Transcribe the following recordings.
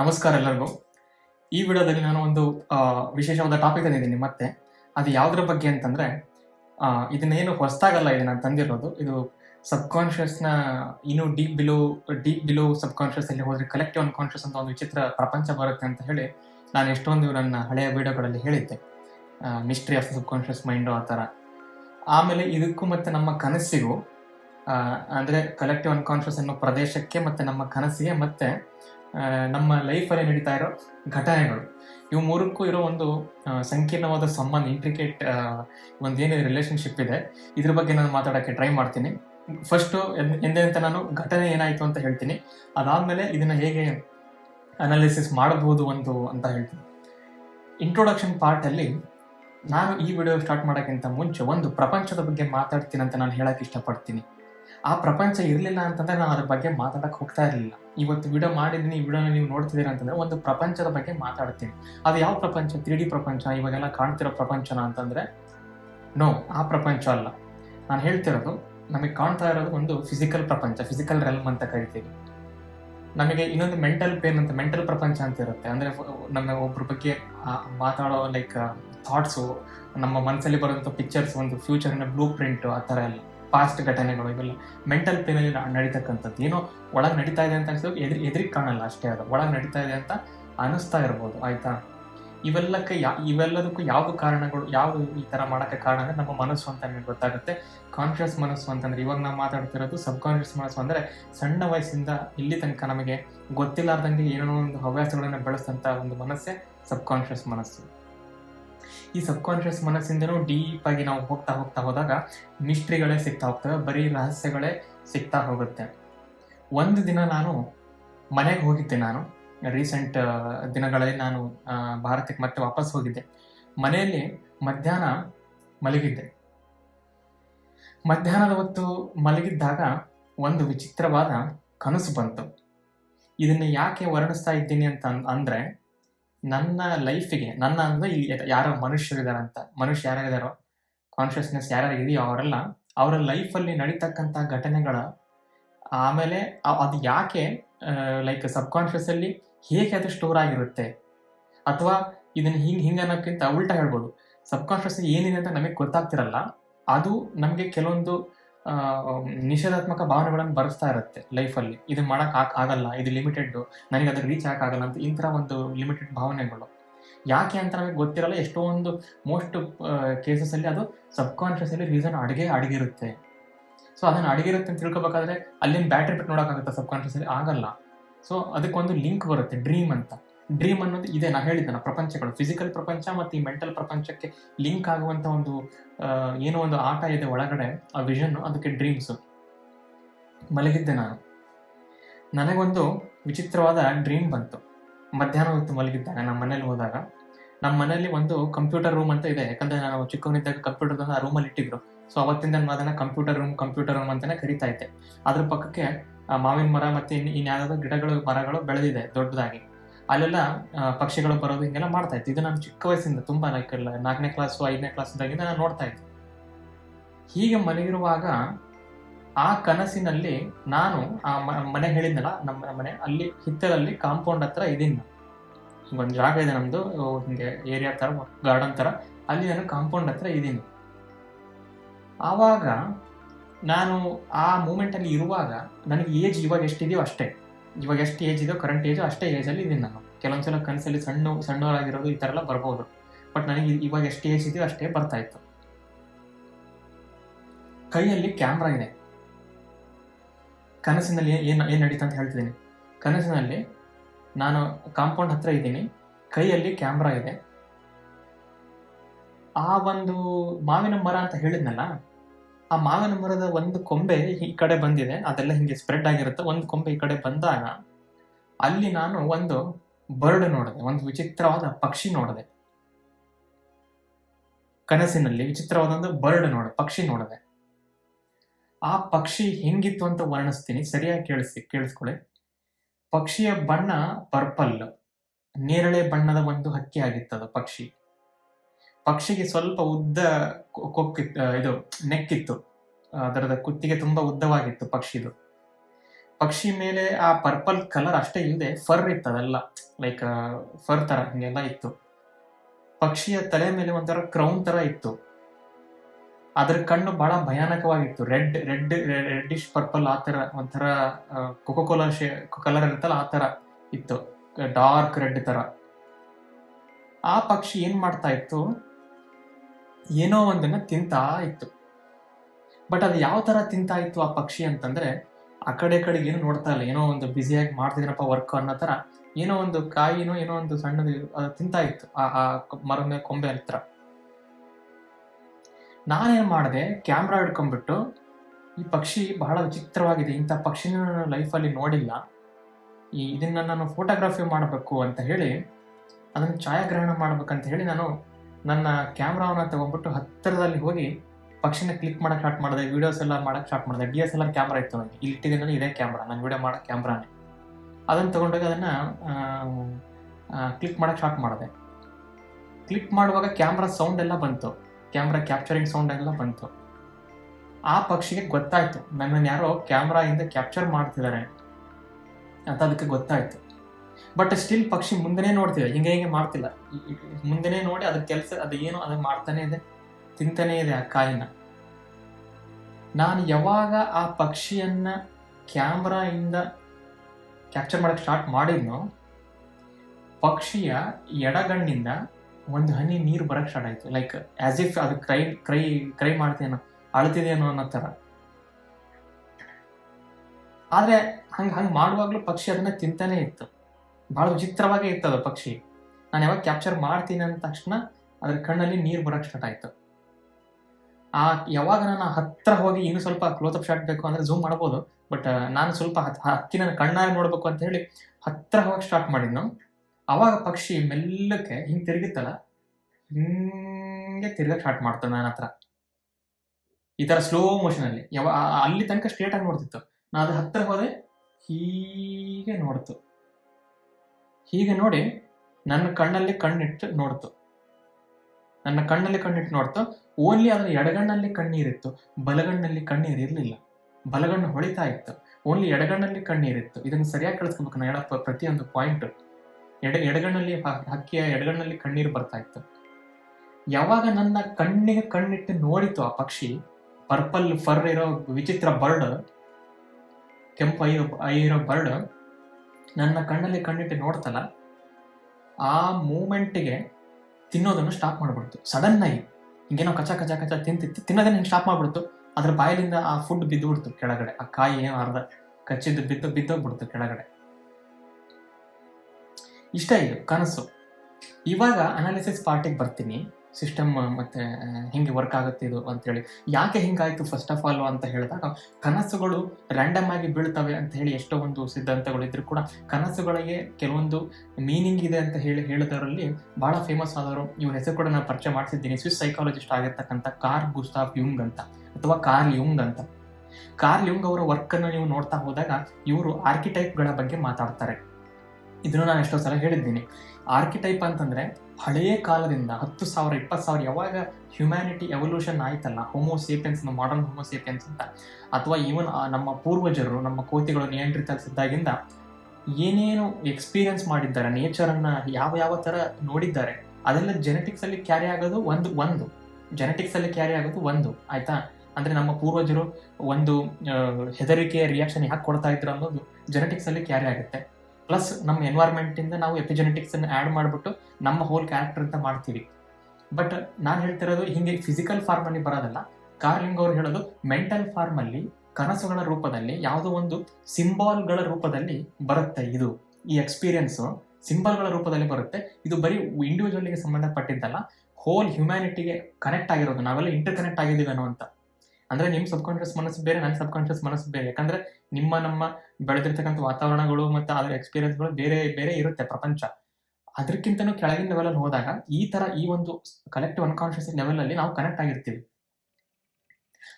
ನಮಸ್ಕಾರ ಎಲ್ಲರಿಗೂ. ಈ ವಿಡಿಯೋದಲ್ಲಿ ನಾನು ಒಂದು ವಿಶೇಷವಾದ ಟಾಪಿಕ್ ತಂದಿದ್ದೀನಿ ಮತ್ತೆ ಅದು ಯಾವುದ್ರ ಬಗ್ಗೆ ಅಂತಂದ್ರೆ ಇದನ್ನೇನು ಹೊಸ್ತಾಗಲ್ಲ ಇದು ನಾನು ತಂದಿರೋದು. ಇದು ಸಬ್ಕಾನ್ಷಿಯಸ್ನ ಇನ್ನೂ deep below deep below subconscious ಅಲ್ಲಿ ಹೋದ್ರೆ ಕಲೆಕ್ಟಿವ್ ಅನ್ಕಾನ್ಷಿಯಸ್ ಅಂತ ಒಂದು ವಿಚಿತ್ರ ಪ್ರಪಂಚ ಬರುತ್ತೆ ಅಂತ ಹೇಳಿ ನಾನು ಎಷ್ಟೊಂದು ನನ್ನ ಹಳೆಯ ವಿಡಿಯೋಗಳಲ್ಲಿ ಹೇಳಿದ್ದೆ. ಮಿಸ್ಟ್ರಿ ಆಫ್ ಸಬ್ಕಾನ್ಷಿಯಸ್ ಮೈಂಡು ಆ ಥರ. ಆಮೇಲೆ ಇದಕ್ಕೂ ಮತ್ತೆ ನಮ್ಮ ಕನಸಿಗೂ ಅಂದರೆ ಕಲೆಕ್ಟಿವ್ ಅನ್ಕಾನ್ಷಿಯಸ್ ಅನ್ನೋ ಪ್ರದೇಶಕ್ಕೆ ಮತ್ತೆ ನಮ್ಮ ಕನಸಿಗೆ ಮತ್ತೆ ನಮ್ಮ ಲೈಫಲ್ಲಿ ನಡೀತಾ ಇರೋ ಘಟನೆಗಳು. ಇವು ಮೂರಕ್ಕೂ ಇರೋ ಒಂದು ಸಂಕೀರ್ಣವಾದ ಸಂಬಂಧ ಇಂಟ್ರಿಕೇಟ್ ಒಂದು ಏನಿದೆ ರಿಲೇಶನ್ಶಿಪ್ ಇದೆ. ಇದ್ರ ಬಗ್ಗೆ ನಾನು ಮಾತಾಡೋಕ್ಕೆ ಟ್ರೈ ಮಾಡ್ತೀನಿ. ಫಸ್ಟು ಎಂದೆಂತ ನಾನು ಘಟನೆ ಏನಾಯಿತು ಅಂತ ಹೇಳ್ತೀನಿ. ಅದಾದಮೇಲೆ ಇದನ್ನು ಹೇಗೆ ಅನಾಲಿಸಿಸ್ ಮಾಡಬಹುದು ಒಂದು ಅಂತ ಹೇಳ್ತೀನಿ. ಇಂಟ್ರೊಡಕ್ಷನ್ ಪಾರ್ಟಲ್ಲಿ ನಾನು ಈ ವಿಡಿಯೋ ಸ್ಟಾರ್ಟ್ ಮಾಡೋಕ್ಕಿಂತ ಮುಂಚೆ ಒಂದು ಪ್ರಪಂಚದ ಬಗ್ಗೆ ಮಾತಾಡ್ತೀನಿ ಅಂತ ನಾನು ಹೇಳಕ್ಕೆ ಇಷ್ಟಪಡ್ತೀನಿ. ಆ ಪ್ರಪಂಚ ಇರಲಿಲ್ಲ ಅಂತಂದ್ರೆ ನಾನು ಅದ್ರ ಬಗ್ಗೆ ಮಾತಾಡಕ್ಕೆ ಹೋಗ್ತಾ ಇರಲಿಲ್ಲ. ಇವತ್ತು ವಿಡಿಯೋ ಮಾಡಿದ್ದೀನಿ, ಈ ವಿಡಿಯೋನ ನೀವು ನೋಡ್ತಿದ್ದೀರಾ ಅಂತಂದ್ರೆ ಒಂದು ಪ್ರಪಂಚದ ಬಗ್ಗೆ ಮಾತಾಡ್ತೀನಿ. ಅದು ಯಾವ ಪ್ರಪಂಚ? ತ್ರೀ ಡಿ ಪ್ರಪಂಚ, ಇವಾಗೆಲ್ಲ ಕಾಣ್ತಿರೋ ಪ್ರಪಂಚನ ಅಂತಂದ್ರೆ ನೋ ಆ ಪ್ರಪಂಚ ಅಲ್ಲ. ನಾನು ಹೇಳ್ತಿರೋದು, ನಮಗೆ ಕಾಣ್ತಾ ಇರೋದು ಒಂದು ಫಿಸಿಕಲ್ ಪ್ರಪಂಚ ಫಿಸಿಕಲ್ ರೆಲ್ಮ್ ಅಂತ ಕರಿತೀವಿ. ನಮಗೆ ಇನ್ನೊಂದು ಮೆಂಟಲ್ ಪೇನ್ ಅಂತ ಮೆಂಟಲ್ ಪ್ರಪಂಚ ಅಂತ ಇರುತ್ತೆ. ಅಂದ್ರೆ ನಮ್ಮ ಒಬ್ಬರ ಬಗ್ಗೆ ಮಾತಾಡೋ ಲೈಕ್ ಥಾಟ್ಸು ನಮ್ಮ ಮನಸ್ಸಲ್ಲಿ ಬರುವಂಥ ಪಿಕ್ಚರ್ಸ್ ಒಂದು ಫ್ಯೂಚರ್ನ ಬ್ಲೂ ಪ್ರಿಂಟ್ ಆ ಥರ ಎಲ್ಲ. ಪಾಸ್ಟ್ ಘಟನೆಗಳು ಇವೆಲ್ಲ. ಮೆಂಟಲ್ ಪೇನಲ್ಲಿ ನಡೀತಕ್ಕಂಥದ್ದು. ಏನೋ ಒಳಗೆ ನಡೀತಾ ಇದೆ ಅಂತ ಅನ್ಸೋದು ಎದುರು ಎದ್ರಿಗೆ ಕಾಣಲ್ಲ ಅಷ್ಟೇ ಅದು. ಒಳಗೆ ನಡೀತಾ ಇದೆ ಅಂತ ಅನಿಸ್ತಾ ಇರ್ಬೋದು, ಆಯ್ತಾ? ಇವೆಲ್ಲಕ್ಕೆ ಯಾ ಇವೆಲ್ಲದಕ್ಕೂ ಯಾವ ಕಾರಣಗಳು ಯಾವ ಈ ಥರ ಮಾಡೋಕ್ಕೆ ಕಾರಣ ಅಂದರೆ ನಮ್ಮ ಮನಸ್ಸು ಅಂತ ನಮಗೆ ಗೊತ್ತಾಗುತ್ತೆ. ಕಾನ್ಷಿಯಸ್ ಮನಸ್ಸು ಅಂತಂದ್ರೆ ಇವಾಗ ನಾವು ಮಾತಾಡ್ತಿರೋದು ಸಬ್ ಕಾನ್ಷಿಯಸ್ ಮನಸ್ಸು ಅಂದರೆ ಸಣ್ಣ ವಯಸ್ಸಿಂದ ಇಲ್ಲಿ ತನಕ ನಮಗೆ ಗೊತ್ತಿಲ್ಲಾರ್ದಂಗೆ ಏನೋ ಒಂದು ಹವ್ಯಾಸಗಳನ್ನು ಬೆಳೆಸಂತ ಒಂದು ಮನಸ್ಸೇ ಸಬ್ ಕಾನ್ಷಿಯಸ್ ಮನಸ್ಸು. ಈ ಸಬ್ ಕಾನ್ಷಿಯಸ್ ಮನಸ್ಸಿಂದನೂ ಡೀಪ್ ಆಗಿ ನಾವು ಹೋಗ್ತಾ ಹೋಗ್ತಾ ಹೋದಾಗ ಮಿಸ್ಟ್ರಿಗಳೇ ಸಿಗ್ತಾ ಹೋಗ್ತವೆ, ಬರೀ ರಹಸ್ಯಗಳೇ ಸಿಗ್ತಾ ಹೋಗುತ್ತೆ. ಒಂದು ದಿನ ನಾನು ಮನೆಗೆ ಹೋಗಿದ್ದೆ ನಾನು. ರೀಸೆಂಟ್ ದಿನಗಳಲ್ಲಿ ನಾನು ಭಾರತಕ್ಕೆ ಮತ್ತೆ ವಾಪಸ್ ಹೋಗಿದ್ದೆ. ಮನೆಯಲ್ಲಿ ಮಧ್ಯಾಹ್ನ ಮಲಗಿದ್ದೆ. ಮಧ್ಯಾಹ್ನದ ಹೊತ್ತು ಮಲಗಿದ್ದಾಗ ಒಂದು ವಿಚಿತ್ರವಾದ ಕನಸು ಬಂತು. ಇದನ್ನು ಯಾಕೆ ವರ್ಣಿಸ್ತಾ ಇದ್ದೀನಿ ಅಂತ ಅಂದ್ರೆ ನನ್ನ ಲೈಫಿಗೆ, ನನ್ನ ಅಂದ್ರೆ ಇಲ್ಲಿ ಯಾರೋ ಮನುಷ್ಯರಿದಾರೆ ಅಂತ, ಮನುಷ್ಯ ಯಾರ್ಯಾರಿದಾರೋ ಕಾನ್ಷಿಯಸ್ನೆಸ್ ಯಾರ್ಯಾರು ಇದೆಯೋ ಅವರೆಲ್ಲ, ಅವರ ಲೈಫಲ್ಲಿ ನಡೀತಕ್ಕಂಥ ಘಟನೆಗಳ, ಆಮೇಲೆ ಅದು ಯಾಕೆ ಲೈಕ್ ಸಬ್ ಕಾನ್ಶಿಯಸ್ ಅಲ್ಲಿ ಹೇಗೆ ಅದು ಸ್ಟೋರ್ ಆಗಿರುತ್ತೆ? ಅಥವಾ ಇದನ್ನ ಹಿಂಗೆ ಹಿಂಗೆ ಅನ್ನೋಕ್ಕಿಂತ ಉಲ್ಟಾ ಹೇಳ್ಬೋದು. ಸಬ್ ಕಾನ್ಷಿಯಸ್ ಏನಿದೆ ಅಂತ ನಮಗೆ ಗೊತ್ತಾಗ್ತಿರಲ್ಲ, ಅದು ನಮಗೆ ಕೆಲವೊಂದು ನಿಷೇಧಾತ್ಮಕ ಭಾವನೆಗಳನ್ನು ಬರೆಸ್ತಾ ಇರುತ್ತೆ ಲೈಫಲ್ಲಿ. ಇದು ಮಾಡಕ್ ಆಗಲ್ಲ, ಇದು ಲಿಮಿಟೆಡ್ ನನಗೆ ಅದಕ್ಕೆ ರೀಚ್ ಆಗಲ್ಲ ಅಂತ ಇಂಥ ಒಂದು ಲಿಮಿಟೆಡ್ ಭಾವನೆಗಳು. ಯಾಕೆ ಅಂತ ನಮಗೆ ಗೊತ್ತಿರಲ್ಲ, ಎಷ್ಟೊಂದು ಮೋಸ್ಟ್ ಕೇಸಸ್ ಅಲ್ಲಿ ಅದು ಸಬ್ ಅಲ್ಲಿ ರೀಸನ್ ಅಡಿಗೆ, ಅಡಗಿರುತ್ತೆ. ಸೊ ಅದನ್ನ ಅಡಗಿರುತ್ತೆ ಅಂತ ತಿಳ್ಕೊಬೇಕಾದ್ರೆ ಅಲ್ಲಿನ ಬ್ಯಾಟ್ರಿ ಬಿಟ್ಟು ನೋಡೋಕ್ಕಾಗುತ್ತೆ ಸಬ್ ಅಲ್ಲಿ? ಆಗಲ್ಲ. ಸೊ ಅದಕ್ಕೊಂದು ಲಿಂಕ್ ಬರುತ್ತೆ ಡ್ರೀಮ್ ಅಂತ. ಡ್ರೀಮ್ ಅನ್ನೋದು ಇದೆ. ನಾ ಹೇಳಿದ್ದೆನ ಪ್ರಪಂಚಗಳು ಫಿಸಿಕಲ್ ಪ್ರಪಂಚ ಮತ್ತು ಈ ಮೆಂಟಲ್ ಪ್ರಪಂಚಕ್ಕೆ ಲಿಂಕ್ ಆಗುವಂತ ಒಂದು ಏನೋ ಒಂದು ಆಟ ಇದೆ ಒಳಗಡೆ, ಆ ವಿಷನ್ ಅದಕ್ಕೆ ಡ್ರೀಮ್ಸ್ ಮಲಗಿದ್ದೆ ನಾನು. ನನಗೊಂದು ವಿಚಿತ್ರವಾದ ಡ್ರೀಮ್ ಬಂತು. ಮಧ್ಯಾಹ್ನ ಹೊತ್ತು ಮಲಗಿದ್ದಾಗ, ನಮ್ಮ ಮನೇಲಿ ಹೋದಾಗ, ನಮ್ಮ ಮನೇಲಿ ಒಂದು ಕಂಪ್ಯೂಟರ್ ರೂಮ್ ಅಂತ ಇದೆ. ಯಾಕಂದ್ರೆ ನಾನು ಚಿಕ್ಕವನಿದ್ದಾಗ ಕಂಪ್ಯೂಟರ್ ಆ ರೂಮಲ್ಲಿ ಇಟ್ಟಿದ್ರು. ಸೊ ಅವತ್ತಿಂದ ನಾನು ಅದನ್ನ ಕಂಪ್ಯೂಟರ್ ರೂಮ್ ಕಂಪ್ಯೂಟರ್ ರೂಮ್ ಅಂತಾನೆ ಕರಿತಾ ಇದ್ದೆ. ಅದ್ರ ಪಕ್ಕಕ್ಕೆ ಮಾವಿನ ಮರ ಮತ್ತೆ ಇನ್ನು ಇನ್ಯಾವುದೋ ಗಿಡಗಳು, ಮರಗಳು ಬೆಳೆದಿದೆ, ದೊಡ್ಡದಾಗಿ. ಅಲ್ಲೆಲ್ಲ ಪಕ್ಷಿಗಳು ಬರೋದು ಹಿಂಗೆಲ್ಲ ಮಾಡ್ತಾ ಇತ್ತು. ಇದು ನಾನು ಚಿಕ್ಕ ವಯಸ್ಸಿಂದ ತುಂಬಾ ಲೈಕ್ ನಾಲ್ಕನೇ ಕ್ಲಾಸು ಐದನೇ ಕ್ಲಾಸ್ದಾಗಿಂದ ನಾನು ನೋಡ್ತಾ ಇದ್ದೆ. ಹೀಗೆ ಮಲಗಿರುವಾಗ ಆ ಕನಸಿನಲ್ಲಿ ನಾನು ಆ ಮನೆ ಹೇಳಿದ್ನಲ್ಲ ನಮ್ಮ ಮನೆ ಅಲ್ಲಿ ಹಿತ್ತಲಲ್ಲಿ ಕಾಂಪೌಂಡ್ ಹತ್ರ ಇದೀನಿ ಒಂದು ಜಾಗ ಇದೆ ನಮ್ದು ಓ, ಹಿಂಗೆ ಏರಿಯಾ ತರ ಗಾರ್ಡನ್ ತರ. ಅಲ್ಲಿ ನಾನು ಕಾಂಪೌಂಡ್ ಹತ್ರ ಇದ್ದೀನಿ. ಆವಾಗ ನಾನು ಆ ಮೂಮೆಂಟ್ ಅಲ್ಲಿ ಇರುವಾಗ ನನಗೆ ಏಜ್ ಇವಾಗ ಎಷ್ಟಿದೆಯೋ ಅಷ್ಟೇ. ಇವಾಗ ಎಷ್ಟು ಏಜ್ ಇದೆಯೋ ಕರೆಂಟ್ ಏಜ್ ಅಷ್ಟೇ ಏಜಲ್ಲಿ ಇದೀನಿ ನಾನು. ಕೆಲವೊಂದ್ಸಲ ಕನಸಲ್ಲಿ ಸಣ್ಣ, ಸಣ್ಣವರಾಗಿರೋದು ಈ ಥರ ಎಲ್ಲ ಬರ್ಬೋದು. ಬಟ್ ನನಗೆ ಇವಾಗ ಎಷ್ಟು ಏಜ್ ಇದೆಯೋ ಅಷ್ಟೇ ಬರ್ತಾ ಇತ್ತು. ಕೈಯಲ್ಲಿ ಕ್ಯಾಮ್ರಾ ಇದೆ. ಕನಸಿನಲ್ಲಿ ಏನು ಏನು ನಡೀತಾ ಅಂತ ಹೇಳ್ತಿದ್ದೀನಿ. ಕನಸಿನಲ್ಲಿ ನಾನು ಕಾಂಪೌಂಡ್ ಹತ್ರ ಇದ್ದೀನಿ. ಕೈಯಲ್ಲಿ ಕ್ಯಾಮ್ರಾ ಇದೆ. ಆ ಒಂದು ಮಾವಿನ ಮರ ಅಂತ ಹೇಳಿದ್ನಲ್ಲ ಆ ಮಾವಿನ ಮರದ ಒಂದು ಕೊಂಬೆ ಈ ಕಡೆ ಬಂದಿದೆ, ಅದೆಲ್ಲ ಹಿಂಗೆ ಸ್ಪ್ರೆಡ್ ಆಗಿರುತ್ತೆ. ಒಂದು ಕೊಂಬೆ ಈ ಕಡೆ ಬಂದಾಗ ಅಲ್ಲಿ ನಾನು ಒಂದು ಬರ್ಡ್ ನೋಡಿದೆ, ಒಂದು ವಿಚಿತ್ರವಾದ ಪಕ್ಷಿ ನೋಡಿದೆ. ಕನಸಿನಲ್ಲಿ ವಿಚಿತ್ರವಾದ ಒಂದು ಬರ್ಡ್ ನೋಡ ಪಕ್ಷಿ ನೋಡಿದೆ. ಆ ಪಕ್ಷಿ ಹೆಂಗಿತ್ತು ಅಂತ ವರ್ಣಿಸ್ತೀನಿ, ಸರಿಯಾಗಿ ಕೇಳಿಸಿ, ಕೇಳಿಸ್ಕೊಳ್ಳಿ. ಪಕ್ಷಿಯ ಬಣ್ಣ ಪರ್ಪಲ್ ನೇರಳೆ ಬಣ್ಣದ ಒಂದು ಹಕ್ಕಿ ಅದು ಪಕ್ಷಿ. ಪಕ್ಷಿಗೆ ಸ್ವಲ್ಪ ಉದ್ದ ಕೊಕ್ಕಿತ್ತು ಇದು, ನೆಕ್ಕಿತ್ತು. ಅದರದ ಕುತ್ತಿಗೆ ತುಂಬಾ ಉದ್ದವಾಗಿತ್ತು ಪಕ್ಷಿದು. ಪಕ್ಷಿ ಮೇಲೆ ಆ ಪರ್ಪಲ್ ಕಲರ್ ಅಷ್ಟೇ ಇಲ್ಲದೆ ಫರ್ ಇತ್ತು ಅದೆಲ್ಲ ಲೈಕ್ ಫರ್ ತರ ಹಿಂಗೆಲ್ಲ ಇತ್ತು. ಪಕ್ಷಿಯ ತಲೆ ಮೇಲೆ ಒಂಥರ ಕ್ರೌನ್ ತರ ಇತ್ತು. ಅದ್ರ ಕಣ್ಣು ಬಹಳ ಭಯಾನಕವಾಗಿತ್ತು. ರೆಡ್ ರೆಡ್ ರೆಡ್ಡಿಶ್ ಪರ್ಪಲ್ ಆ ತರ, ಒಂಥರ ಕೊಕೋ ಕೋಲಾ ಶೇ ಕಲರ್ ಇರುತ್ತಲ್ಲ ಆ ತರ ಇತ್ತು. ಡಾರ್ಕ್ ರೆಡ್ ತರ. ಆ ಪಕ್ಷಿ ಏನ್ ಮಾಡ್ತಾ ಇತ್ತು? ಏನೋ ಒಂದನ್ನ ತಿಂತಾ ಇತ್ತು. ಬಟ್ ಅದು ಯಾವ ತರ ತಿಂತಾ ಇತ್ತು ಆ ಪಕ್ಷಿ ಅಂತಂದ್ರೆ, ಆ ಕಡೆ ಕಡೆಗೆ ಏನು ನೋಡ್ತಾ ಇಲ್ಲ. ಏನೋ ಒಂದು ಬ್ಯುಸಿಯಾಗಿ ಮಾಡ್ತಿದ್ದೀನಪ್ಪ ವರ್ಕ್ ಅನ್ನೋ ತರ ಏನೋ ಒಂದು ಕಾಯಿನೋ ಏನೋ ಒಂದು ಸಣ್ಣದು ಅದು ತಿಂತಾ ಇತ್ತು ಆ ಆ ಮರದ ಕೊಂಬೆ ಹತ್ರ. ನಾನೇನ್ ಮಾಡಿದೆ ಕ್ಯಾಮ್ರಾ ಹಿಡ್ಕೊಂಡ್ಬಿಟ್ಟು ಈ ಪಕ್ಷಿ ಬಹಳ ವಿಚಿತ್ರವಾಗಿದೆ. ಇಂಥ ಪಕ್ಷಿನ ನಾನು ಲೈಫಲ್ಲಿ ನೋಡಿಲ್ಲ. ಈ ಇದನ್ನ ನಾನು ಫೋಟೋಗ್ರಫಿ ಮಾಡಬೇಕು ಅಂತ ಹೇಳಿ, ಅದನ್ನು ಛಾಯಾಗ್ರಹಣ ಮಾಡ್ಬೇಕಂತ ಹೇಳಿ ನಾನು ನನ್ನ ಕ್ಯಾಮ್ರಾವನ್ನ ತಗೊಂಡ್ಬಿಟ್ಟು ಹತ್ತಿರದಲ್ಲಿ ಹೋಗಿ ಪಕ್ಷಿನ ಕ್ಲಿಕ್ ಮಾಡಕ್ ಸ್ಟಾರ್ಟ್ ಮಾಡಿದೆ ವಿಡಿಯೋಸ್ ಎಲ್ಲ ಮಾಡಕ್ ಸ್ಟಾರ್ಟ್ ಮಾಡಿದೆ. D S L R camera ಇತ್ತು ನನಗೆ ಇಲ್ಲಿ ಇಟ್ಟಿದ್ದೀನಿ ಇದೇ ಕ್ಯಾಮ್ರಾ ನಾನು ವಿಡಿಯೋ ಮಾಡೋ ಕ್ಯಾಮ್ರಾನೇ ಅದನ್ನು ತಗೊಂಡೋಗಿ ಅದನ್ನು ಕ್ಲಿಕ್ ಮಾಡಕ್ ಸ್ಟಾರ್ಟ್ ಮಾಡಿದೆ. ಕ್ಲಿಕ್ ಮಾಡುವಾಗ ಕ್ಯಾಮ್ರಾ ಸೌಂಡ್ ಎಲ್ಲ ಬಂತು. ಕ್ಯಾಮ್ರಾ ಕ್ಯಾಪ್ಚರಿಂಗ್ ಸೌಂಡ್ ಎಲ್ಲ ಬಂತು. ಆ ಪಕ್ಷಿಗೆ ಗೊತ್ತಾಯ್ತು. ನನ್ನನ್ನು ಯಾರೋ ಕ್ಯಾಮ್ರಾ ಇಂದ ಕ್ಯಾಪ್ಚರ್ ಮಾಡ್ತಿದ್ದಾರೆ ಅಂತ ಅದಕ್ಕೆ ಗೊತ್ತಾಯ್ತು. ಬಟ್ ಸ್ಟಿಲ್ ಪಕ್ಷಿ ಮುಂದೆನೇ ನೋಡ್ತಿದೆ ಹಿಂಗೆ ಹಿಂಗೆ ಮಾಡ್ತಿಲ್ಲ. ಮುಂದೆನೇ ನೋಡಿ ಅದ್ರ ಕೆಲಸ, ಅದು ಏನು, ಅದು ಮಾಡ್ತಾನೆ ಇದೆ, ತಿಂತಾನೆ ಇದೆ ಆ ಕಾಯಿನ. ನಾನು ಯಾವಾಗ ಆ ಪಕ್ಷಿಯನ್ನ ಕ್ಯಾಮ್ರಾ ಇಂದ ಕ್ಯಾಪ್ಚರ್ ಮಾಡಕ್ ಸ್ಟಾರ್ಟ್ ಮಾಡಿದ್ನೋ, ಪಕ್ಷಿಯ ಎಡಗಣ್ಣಿಂದ ಒಂದು ಹನಿ ನೀರು ಬರಕ್ ಸ್ಟಾರ್ಟ್ ಆಯ್ತು. ಲೈಕ್ ಆಸ್ ಇಫ್ ಅದು ಕ್ರೈ ಕ್ರೈ ಕ್ರೈ ಮಾಡ್ತೇನೋ ಅಳ್ತಿದೇನೋ ಅನ್ನೋ ತರ ಆದ್ರೆ ಹಂಗ ಹಂಗೆ ಮಾಡುವಾಗ್ಲೂ ಪಕ್ಷಿ ಅದನ್ನ ತಿಂತಾನೆ ಇತ್ತು. ಬಹಳ ವಿಚಿತ್ರವಾಗೇ ಇತ್ತು ಅದು ಪಕ್ಷಿ. ನಾನು ಯಾವಾಗ ಕ್ಯಾಪ್ಚರ್ ಮಾಡ್ತೀನಿ ಅಂದ ತಕ್ಷಣ ಅದ್ರ ಕಣ್ಣಲ್ಲಿ ನೀರು ಬರಕ್ ಸ್ಟಾರ್ಟ್ ಆಯ್ತು. ಆ, ಯಾವಾಗ ನಾನು ಹತ್ರ ಹೋಗಿ ಇನ್ನೂ ಸ್ವಲ್ಪ ಕ್ಲೋಸ್ ಅಪ್ ಶಾಟ್ ಬೇಕು ಅಂದ್ರೆ ಝೂಮ್ ಮಾಡ್ಬೋದು ಬಟ್ ನಾನು ಸ್ವಲ್ಪ ಹತ್ತಿ ನನ್ನ ಕಣ್ಣಾಗಿ ನೋಡ್ಬೇಕು ಅಂತ ಹೇಳಿ ಹತ್ರ ಹೋಗಕ್ ಸ್ಟಾರ್ಟ್ ಮಾಡಿದ್ನು ಅವಾಗ ಪಕ್ಷಿ ಮೆಲ್ಲಕ್ಕೆ ಹಿಂಗೆ ತಿರುಗಿತ್ತಲ್ಲ, ಹಿಂಗೆ ತಿರ್ಗಕ್ಕೆ ಸ್ಟಾರ್ಟ್ ಮಾಡ್ತು ನನ್ನ ಹತ್ರ. ಈ ಥರ ಸ್ಲೋ ಮೋಷನಲ್ಲಿ ಯಾವ ಅಲ್ಲಿ ತನಕ ಸ್ಟ್ರೇಟ್ ಆಗಿ ನೋಡ್ತಿತ್ತು. ನಾನು ಅದು ಹತ್ತಿರ ಹೋದೆ, ಹೀಗೆ ನೋಡ್ತು. ಹೀಗೆ ನೋಡಿ ನನ್ನ ಕಣ್ಣಲ್ಲಿ ಕಣ್ಣಿಟ್ಟು ನೋಡ್ತು. ನನ್ನ ಕಣ್ಣಲ್ಲಿ ಕಣ್ಣಿಟ್ಟು ನೋಡ್ತು. ಓನ್ಲಿ ಅದರ ಎಡಗಣ್ಣಲ್ಲಿ ಕಣ್ಣೀರಿತ್ತು. ಬಲಗಣ್ಣಲ್ಲಿ ಕಣ್ಣೀರು ಇರಲಿಲ್ಲ ಬಲಗಣ್ಣು ಹೊಳಿತಾ ಇತ್ತು. ಓನ್ಲಿ ಎಡಗಣ್ಣಲ್ಲಿ ಕಣ್ಣೀರಿತ್ತು. ಇದನ್ನು ಸರಿಯಾಗಿ ಕಳಿಸ್ಕೋಬೇಕು ನಾನು ಹೇಳಪ್ಪ ಪ್ರತಿಯೊಂದು ಪಾಯಿಂಟ್. ಎಡ, ಎಡಗಣ್ಣಲ್ಲಿ ಹಕ್ಕಿಯ ಎಡಗಣ್ಣಲ್ಲಿ ಕಣ್ಣೀರು ಬರ್ತಾ ಇತ್ತು. ಯಾವಾಗ ನನ್ನ ಕಣ್ಣಿಗೆ ಕಣ್ಣಿಟ್ಟು ನೋಡಿತು ಆ ಪಕ್ಷಿ, ಪರ್ಪಲ್ ಫರ್ ಇರೋ ವಿಚಿತ್ರ ಬರ್ಡ್, ಕೆಂಪು ಐ ಐ ಇರೋ ಬರ್ಡ್ ನನ್ನ ಕಣ್ಣಲ್ಲಿ ಕಣ್ಣಿಟ್ಟು ನೋಡ್ತಲ್ಲ, ಆ ಮೂಮೆಂಟಿಗೆ ತಿನ್ನೋದನ್ನು ಸ್ಟಾಪ್ ಮಾಡ್ಬಿಡ್ತು. ಸಡನ್ ಆಗಿ ಹಿಂಗೇನೋ ಕಚ ಕಚ ಕಚ ತಿಂತಿತ್ತು ತಿನ್ನೋದನ್ನ ಹಿಂಗೆ ಸ್ಟಾಪ್ ಮಾಡ್ಬಿಡ್ತು. ಅದ್ರ ಬಾಯಲಿಂದ ಆ ಫುಡ್ ಬಿದ್ದು ಬಿಡ್ತು ಕೆಳಗಡೆ. ಆ ಕಾಯಿ ಏನೋ ಅರ್ಧ ಕಚ್ಚಿದ್ದು ಬಿದ್ದು ಬಿದ್ದೋಗ್ಬಿಡ್ತು ಕೆಳಗಡೆ. ಇಷ್ಟ ಇದು, ಕನಸು. ಇವಾಗ ಅನಾಲಿಸಿಸ್ ಪಾರ್ಟಿಗೆ ಬರ್ತೀನಿ. ಸಿಸ್ಟಮ್, ಮತ್ತೆ ಹಿಂಗೆ ವರ್ಕ್ ಆಗುತ್ತೆ ಇದು ಅಂತೇಳಿ. ಯಾಕೆ ಹಿಂಗಾಯ್ತು ಫಸ್ಟ್ ಆಫ್ ಆಲ್ ಅಂತ ಹೇಳಿದಾಗ, ಕನಸುಗಳು ರ್ಯಾಂಡಮ್ ಆಗಿ ಬೀಳ್ತವೆ ಅಂತ ಹೇಳಿ ಎಷ್ಟೋ ಒಂದು ಸಿದ್ಧಾಂತಗಳು ಇದ್ರು ಕೂಡ ಕನಸುಗಳಿಗೆ ಕೆಲವೊಂದು ಮೀನಿಂಗ್ ಇದೆ ಅಂತ ಹೇಳಿ ಹೇಳಿದವರಲ್ಲಿ ಬಹಳ ಫೇಮಸ್ ಆದವರು. ಇವ್ರ ಹೆಸರು ಕೂಡ ನಾನು ಪರಿಚಯ ಮಾಡಿಸಿದ್ದೀನಿ. ಸ್ವಿಸ್ ಸೈಕಾಲಜಿಸ್ಟ್ ಆಗಿರ್ತಕ್ಕಂಥ ಕಾರ್ ಗುಸ್ತಾಫ್ ಯುಂಗ್ ಅಂತ, ಅಥವಾ ಕಾರ್ ಯುಂಗ್ ಅಂತ. ಕಾರ್ ಯುಂಗ್ ಅವರ ವರ್ಕ್ ಅನ್ನು ನೀವು ನೋಡ್ತಾ ಹೋದಾಗ ಇವರು ಆರ್ಕಿಟೈಪ್ಗಳ ಬಗ್ಗೆ ಮಾತಾಡ್ತಾರೆ. ಇದನ್ನು ನಾನು ಎಷ್ಟೋ ಸಲ ಹೇಳಿದ್ದೀನಿ. ಆರ್ಕಿಟೈಪ್ ಅಂತಂದ್ರೆ ಹಳೆಯ ಕಾಲದಿಂದ ಹತ್ತು ಸಾವಿರ, ಇಪ್ಪತ್ತು ಸಾವಿರ, ಯಾವಾಗ ಹ್ಯುಮ್ಯಾನಿಟಿ ಎವಲ್ಯೂಷನ್ ಆಯ್ತಲ್ಲ ಹೋಮೋಸೇಪಿಯನ್ಸ್ ಮಾಡರ್ನ್ ಹೋಮೋಸೇಪಿಯನ್ಸ್ ಅಂತ. ಅಥವಾ ಈವನ್ ನಮ್ಮ ಪೂರ್ವಜರು, ನಮ್ಮ ಕೋತಿಗಳು ನಿಯಂತ್ರಿತಲ್ಸ್ ಇದ್ದಾಗಿಂದ ಏನೇನು ಎಕ್ಸ್ಪೀರಿಯನ್ಸ್ ಮಾಡಿದ್ದಾರೆ ನೇಚರ್ ಅನ್ನ ಯಾವ ಯಾವ ತರ ನೋಡಿದ್ದಾರೆ, ಅದೆಲ್ಲ ಜೆನೆಟಿಕ್ಸ್ ಅಲ್ಲಿ ಕ್ಯಾರಿ ಆಗೋದು ಒಂದು ಒಂದು. ಜೆನೆಟಿಕ್ಸ್ ಅಲ್ಲಿ ಕ್ಯಾರಿ ಆಗೋದು ಒಂದು, ಆಯ್ತಾ? ಅಂದ್ರೆ ನಮ್ಮ ಪೂರ್ವಜರು ಒಂದು ಹೆದರಿಕೆಯ ರಿಯಾಕ್ಷನ್ ಯಾಕೆ ಕೊಡ್ತಾ ಇದ್ರು ಅನ್ನೋದು ಜೆನೆಟಿಕ್ಸ್ ಅಲ್ಲಿ ಕ್ಯಾರಿ ಆಗುತ್ತೆ. ಪ್ಲಸ್ ನಮ್ಮ ಎನ್ವೈರ್ಮೆಂಟ್ ಇಂದ ನಾವು ಎಪಿಜೆನೆಟಿಕ್ಸ್ ಅನ್ನು ಆಡ್ ಮಾಡ್ಬಿಟ್ಟು ನಮ್ಮ ಹೋಲ್ ಕ್ಯಾರೆಕ್ಟರ್ ಅಂತ ಮಾಡ್ತೀವಿ. ಬಟ್ ನಾನು ಹೇಳ್ತಿರೋದು ಹಿಂಗೆ ಫಿಸಿಕಲ್ ಫಾರ್ಮ್ ಅಲ್ಲಿ ಬರೋದಲ್ಲ ಕಾರ್ಲಿಂಗ್ ಅವ್ರು ಹೇಳೋದು ಮೆಂಟಲ್ ಫಾರ್ಮ್ ಅಲ್ಲಿ ಕನಸುಗಳ ರೂಪದಲ್ಲಿ ಯಾವುದೋ ಒಂದು ಸಿಂಬಾಲ್ಗಳ ರೂಪದಲ್ಲಿ ಬರುತ್ತೆ ಇದು. ಈ ಎಕ್ಸ್ಪೀರಿಯನ್ಸ್ ಸಿಂಬಲ್ಗಳ ರೂಪದಲ್ಲಿ ಬರುತ್ತೆ. ಇದು ಬರೀ ಇಂಡಿವಿಜುವಲ್ಗೆ ಸಂಬಂಧಪಟ್ಟಿದ್ದಲ್ಲ ಹೋಲ್ ಹ್ಯುಮ್ಯಾನಿಟಿಗೆ ಕನೆಕ್ಟ್ ಆಗಿರೋದು. ನಾವೆಲ್ಲ ಇಂಟರ್ ಕನೆಕ್ಟ್ ಆಗಿದ್ದೀವಿ ಅನ್ನೋ ಅಂತ. ಅಂದ್ರೆ ನಿಮ್ ಸಬ್ ಕಾನ್ಶಿಯಸ್ ಮನಸ್ಸು ಬೇರೆ ನನ್ನ ಸಬ್ ಕಾನ್ಶಿಯಸ್ ಮನಸ್ಸು ಬೇರೆ. ಯಾಕಂದ್ರೆ ನಿಮ್ಮ, ನಮ್ಮ ಬೆಳೆದಿರ್ತಕ್ಕಂಥ ವಾತಾವರಣಗಳು ಮತ್ತು ಅದರ ಎಕ್ಸ್ಪೀರಿಯನ್ಸ್ಗಳು ಬೇರೆ ಬೇರೆ ಇರುತ್ತೆ ಪ್ರಪಂಚ. ಅದಕ್ಕಿಂತನೂ ಕೆಳಗಿನ ಲೆವೆಲ್ ಅಲ್ಲಿ ಹೋದಾಗ ಈ ತರ ಈ ಒಂದು ಕಲೆಕ್ಟಿವ್ ಅನ್ಕಾನ್ಶಿಯಸ್ ಲೆವೆಲ್ ಅಲ್ಲಿ ನಾವು ಕನೆಕ್ಟ್ ಆಗಿರ್ತೀವಿ.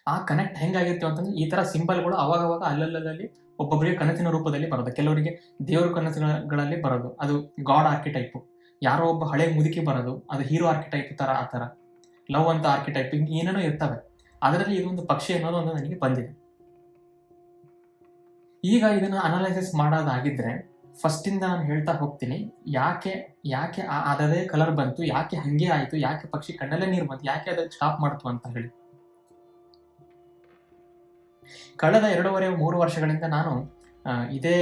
ಆ ಕನೆಕ್ಟ್ ಹೆಂಗಾಗಿರ್ತೀವಿ ಅಂತಂದ್ರೆ ಈ ತರ ಸಿಂಬಲ್ಗಳು ಅವಾಗವಾಗ ಅವಾಗ ಅಲ್ಲಲ್ಲಲ್ಲಿ ಒಬ್ಬೊಬ್ಬರಿಗೆ ಕನಸಿನ ರೂಪದಲ್ಲಿ ಬರೋದು. ಕೆಲವರಿಗೆ ದೇವರ ಕನಸುಗಳಲ್ಲಿ ಬರೋದು. ಅದು ಗಾಡ್ ಆರ್ಕಿಟೈಪ್ ಯಾರೋ ಒಬ್ಬ ಹಳೆ ಮುದುಕಿ ಬರೋದು. ಅದು ಹೀರೋ ಆರ್ಕಿಟೈಪ್ ತರ, ಆ ತರ. ಲವ್ ಅಂತ ಆರ್ಕಿಟೈಪ್ ಏನೇನೋ ಇರ್ತವೆ. ಅದರಲ್ಲಿ ಇದೊಂದು ಪಕ್ಷಿ ಅನ್ನೋದು ಒಂದು ನನಗೆ ಬಂದಿದೆ. ಈಗ ಇದನ್ನ ಅನಾಲಿಸಿಸ್ ಮಾಡೋದಾಗಿದ್ರೆ ಫಸ್ಟ್ ಇಂದ ನಾನು ಹೇಳ್ತಾ ಹೋಗ್ತೀನಿ, ಯಾಕೆ ಯಾಕೆ ಅದೇ ಕಲರ್ ಬಂತು, ಯಾಕೆ ಹಂಗೆ ಆಯ್ತು, ಯಾಕೆ ಪಕ್ಷಿ ಕಣ್ಣಲ್ಲೇ ನೀರು ಬಂತು, ಯಾಕೆ ಅದಕ್ಕೆ ಸ್ಟಾಪ್ ಮಾಡ್ತು ಅಂತ ಹೇಳಿ. ಕಳೆದ ಎರಡೂವರೆ, ಮೂರು ವರ್ಷಗಳಿಂದ ನಾನು ಇದೇ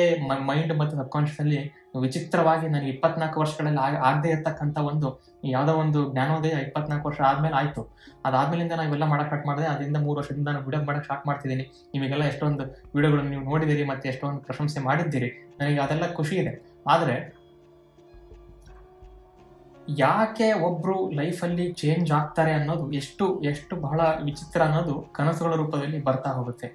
ಮೈಂಡ್ ಮತ್ತು ಸಬ್ಕಾನ್ಶಿಯಸ್ ಅಲ್ಲಿ ವಿಚಿತ್ರವಾಗಿ ನನಗೆ ಇಪ್ಪತ್ನಾಲ್ಕು ವರ್ಷಗಳಲ್ಲಿ ಆಗ, ಆಗದೆ ಒಂದು ಯಾವುದೋ ಒಂದು ಜ್ಞಾನೋದಯ ಇಪ್ಪತ್ನಾಲ್ಕು ವರ್ಷ ಆದ್ಮೇಲೆ ಆಯ್ತು. ಅದಾದ್ಮೇಲಿಂದ ನಾವು ಇವೆಲ್ಲ ಮಾಡಕ್ ಸ್ಟಾರ್ಟ್ ಮಾಡಿದೆ, ಅದರಿಂದ ಮೂರು ವರ್ಷದಿಂದ ನಾನು ವಿಡಿಯೋ ಮಾಡಕ್ ಸ್ಟಾರ್ಟ್ ಮಾಡ್ತಿದ್ದೀನಿ. ನಿಮಗೆಲ್ಲ ಎಷ್ಟೊಂದು ವಿಡಿಯೋಗಳನ್ನು ನೀವು ನೋಡಿದಿರಿ ಮತ್ತೆ ಎಷ್ಟೊಂದು ಪ್ರಶಂಸೆ ಮಾಡಿದ್ದೀರಿ, ನನಗೆ ಅದೆಲ್ಲ ಖುಷಿ ಇದೆ. ಆದರೆ ಯಾಕೆ ಒಬ್ರು ಲೈಫಲ್ಲಿ ಚೇಂಜ್ ಆಗ್ತಾರೆ ಅನ್ನೋದು ಎಷ್ಟು ಎಷ್ಟು ಬಹಳ ವಿಚಿತ್ರ ಅನ್ನೋದು ಕನಸುಗಳ ರೂಪದಲ್ಲಿ ಬರ್ತಾ ಹೋಗುತ್ತೆ.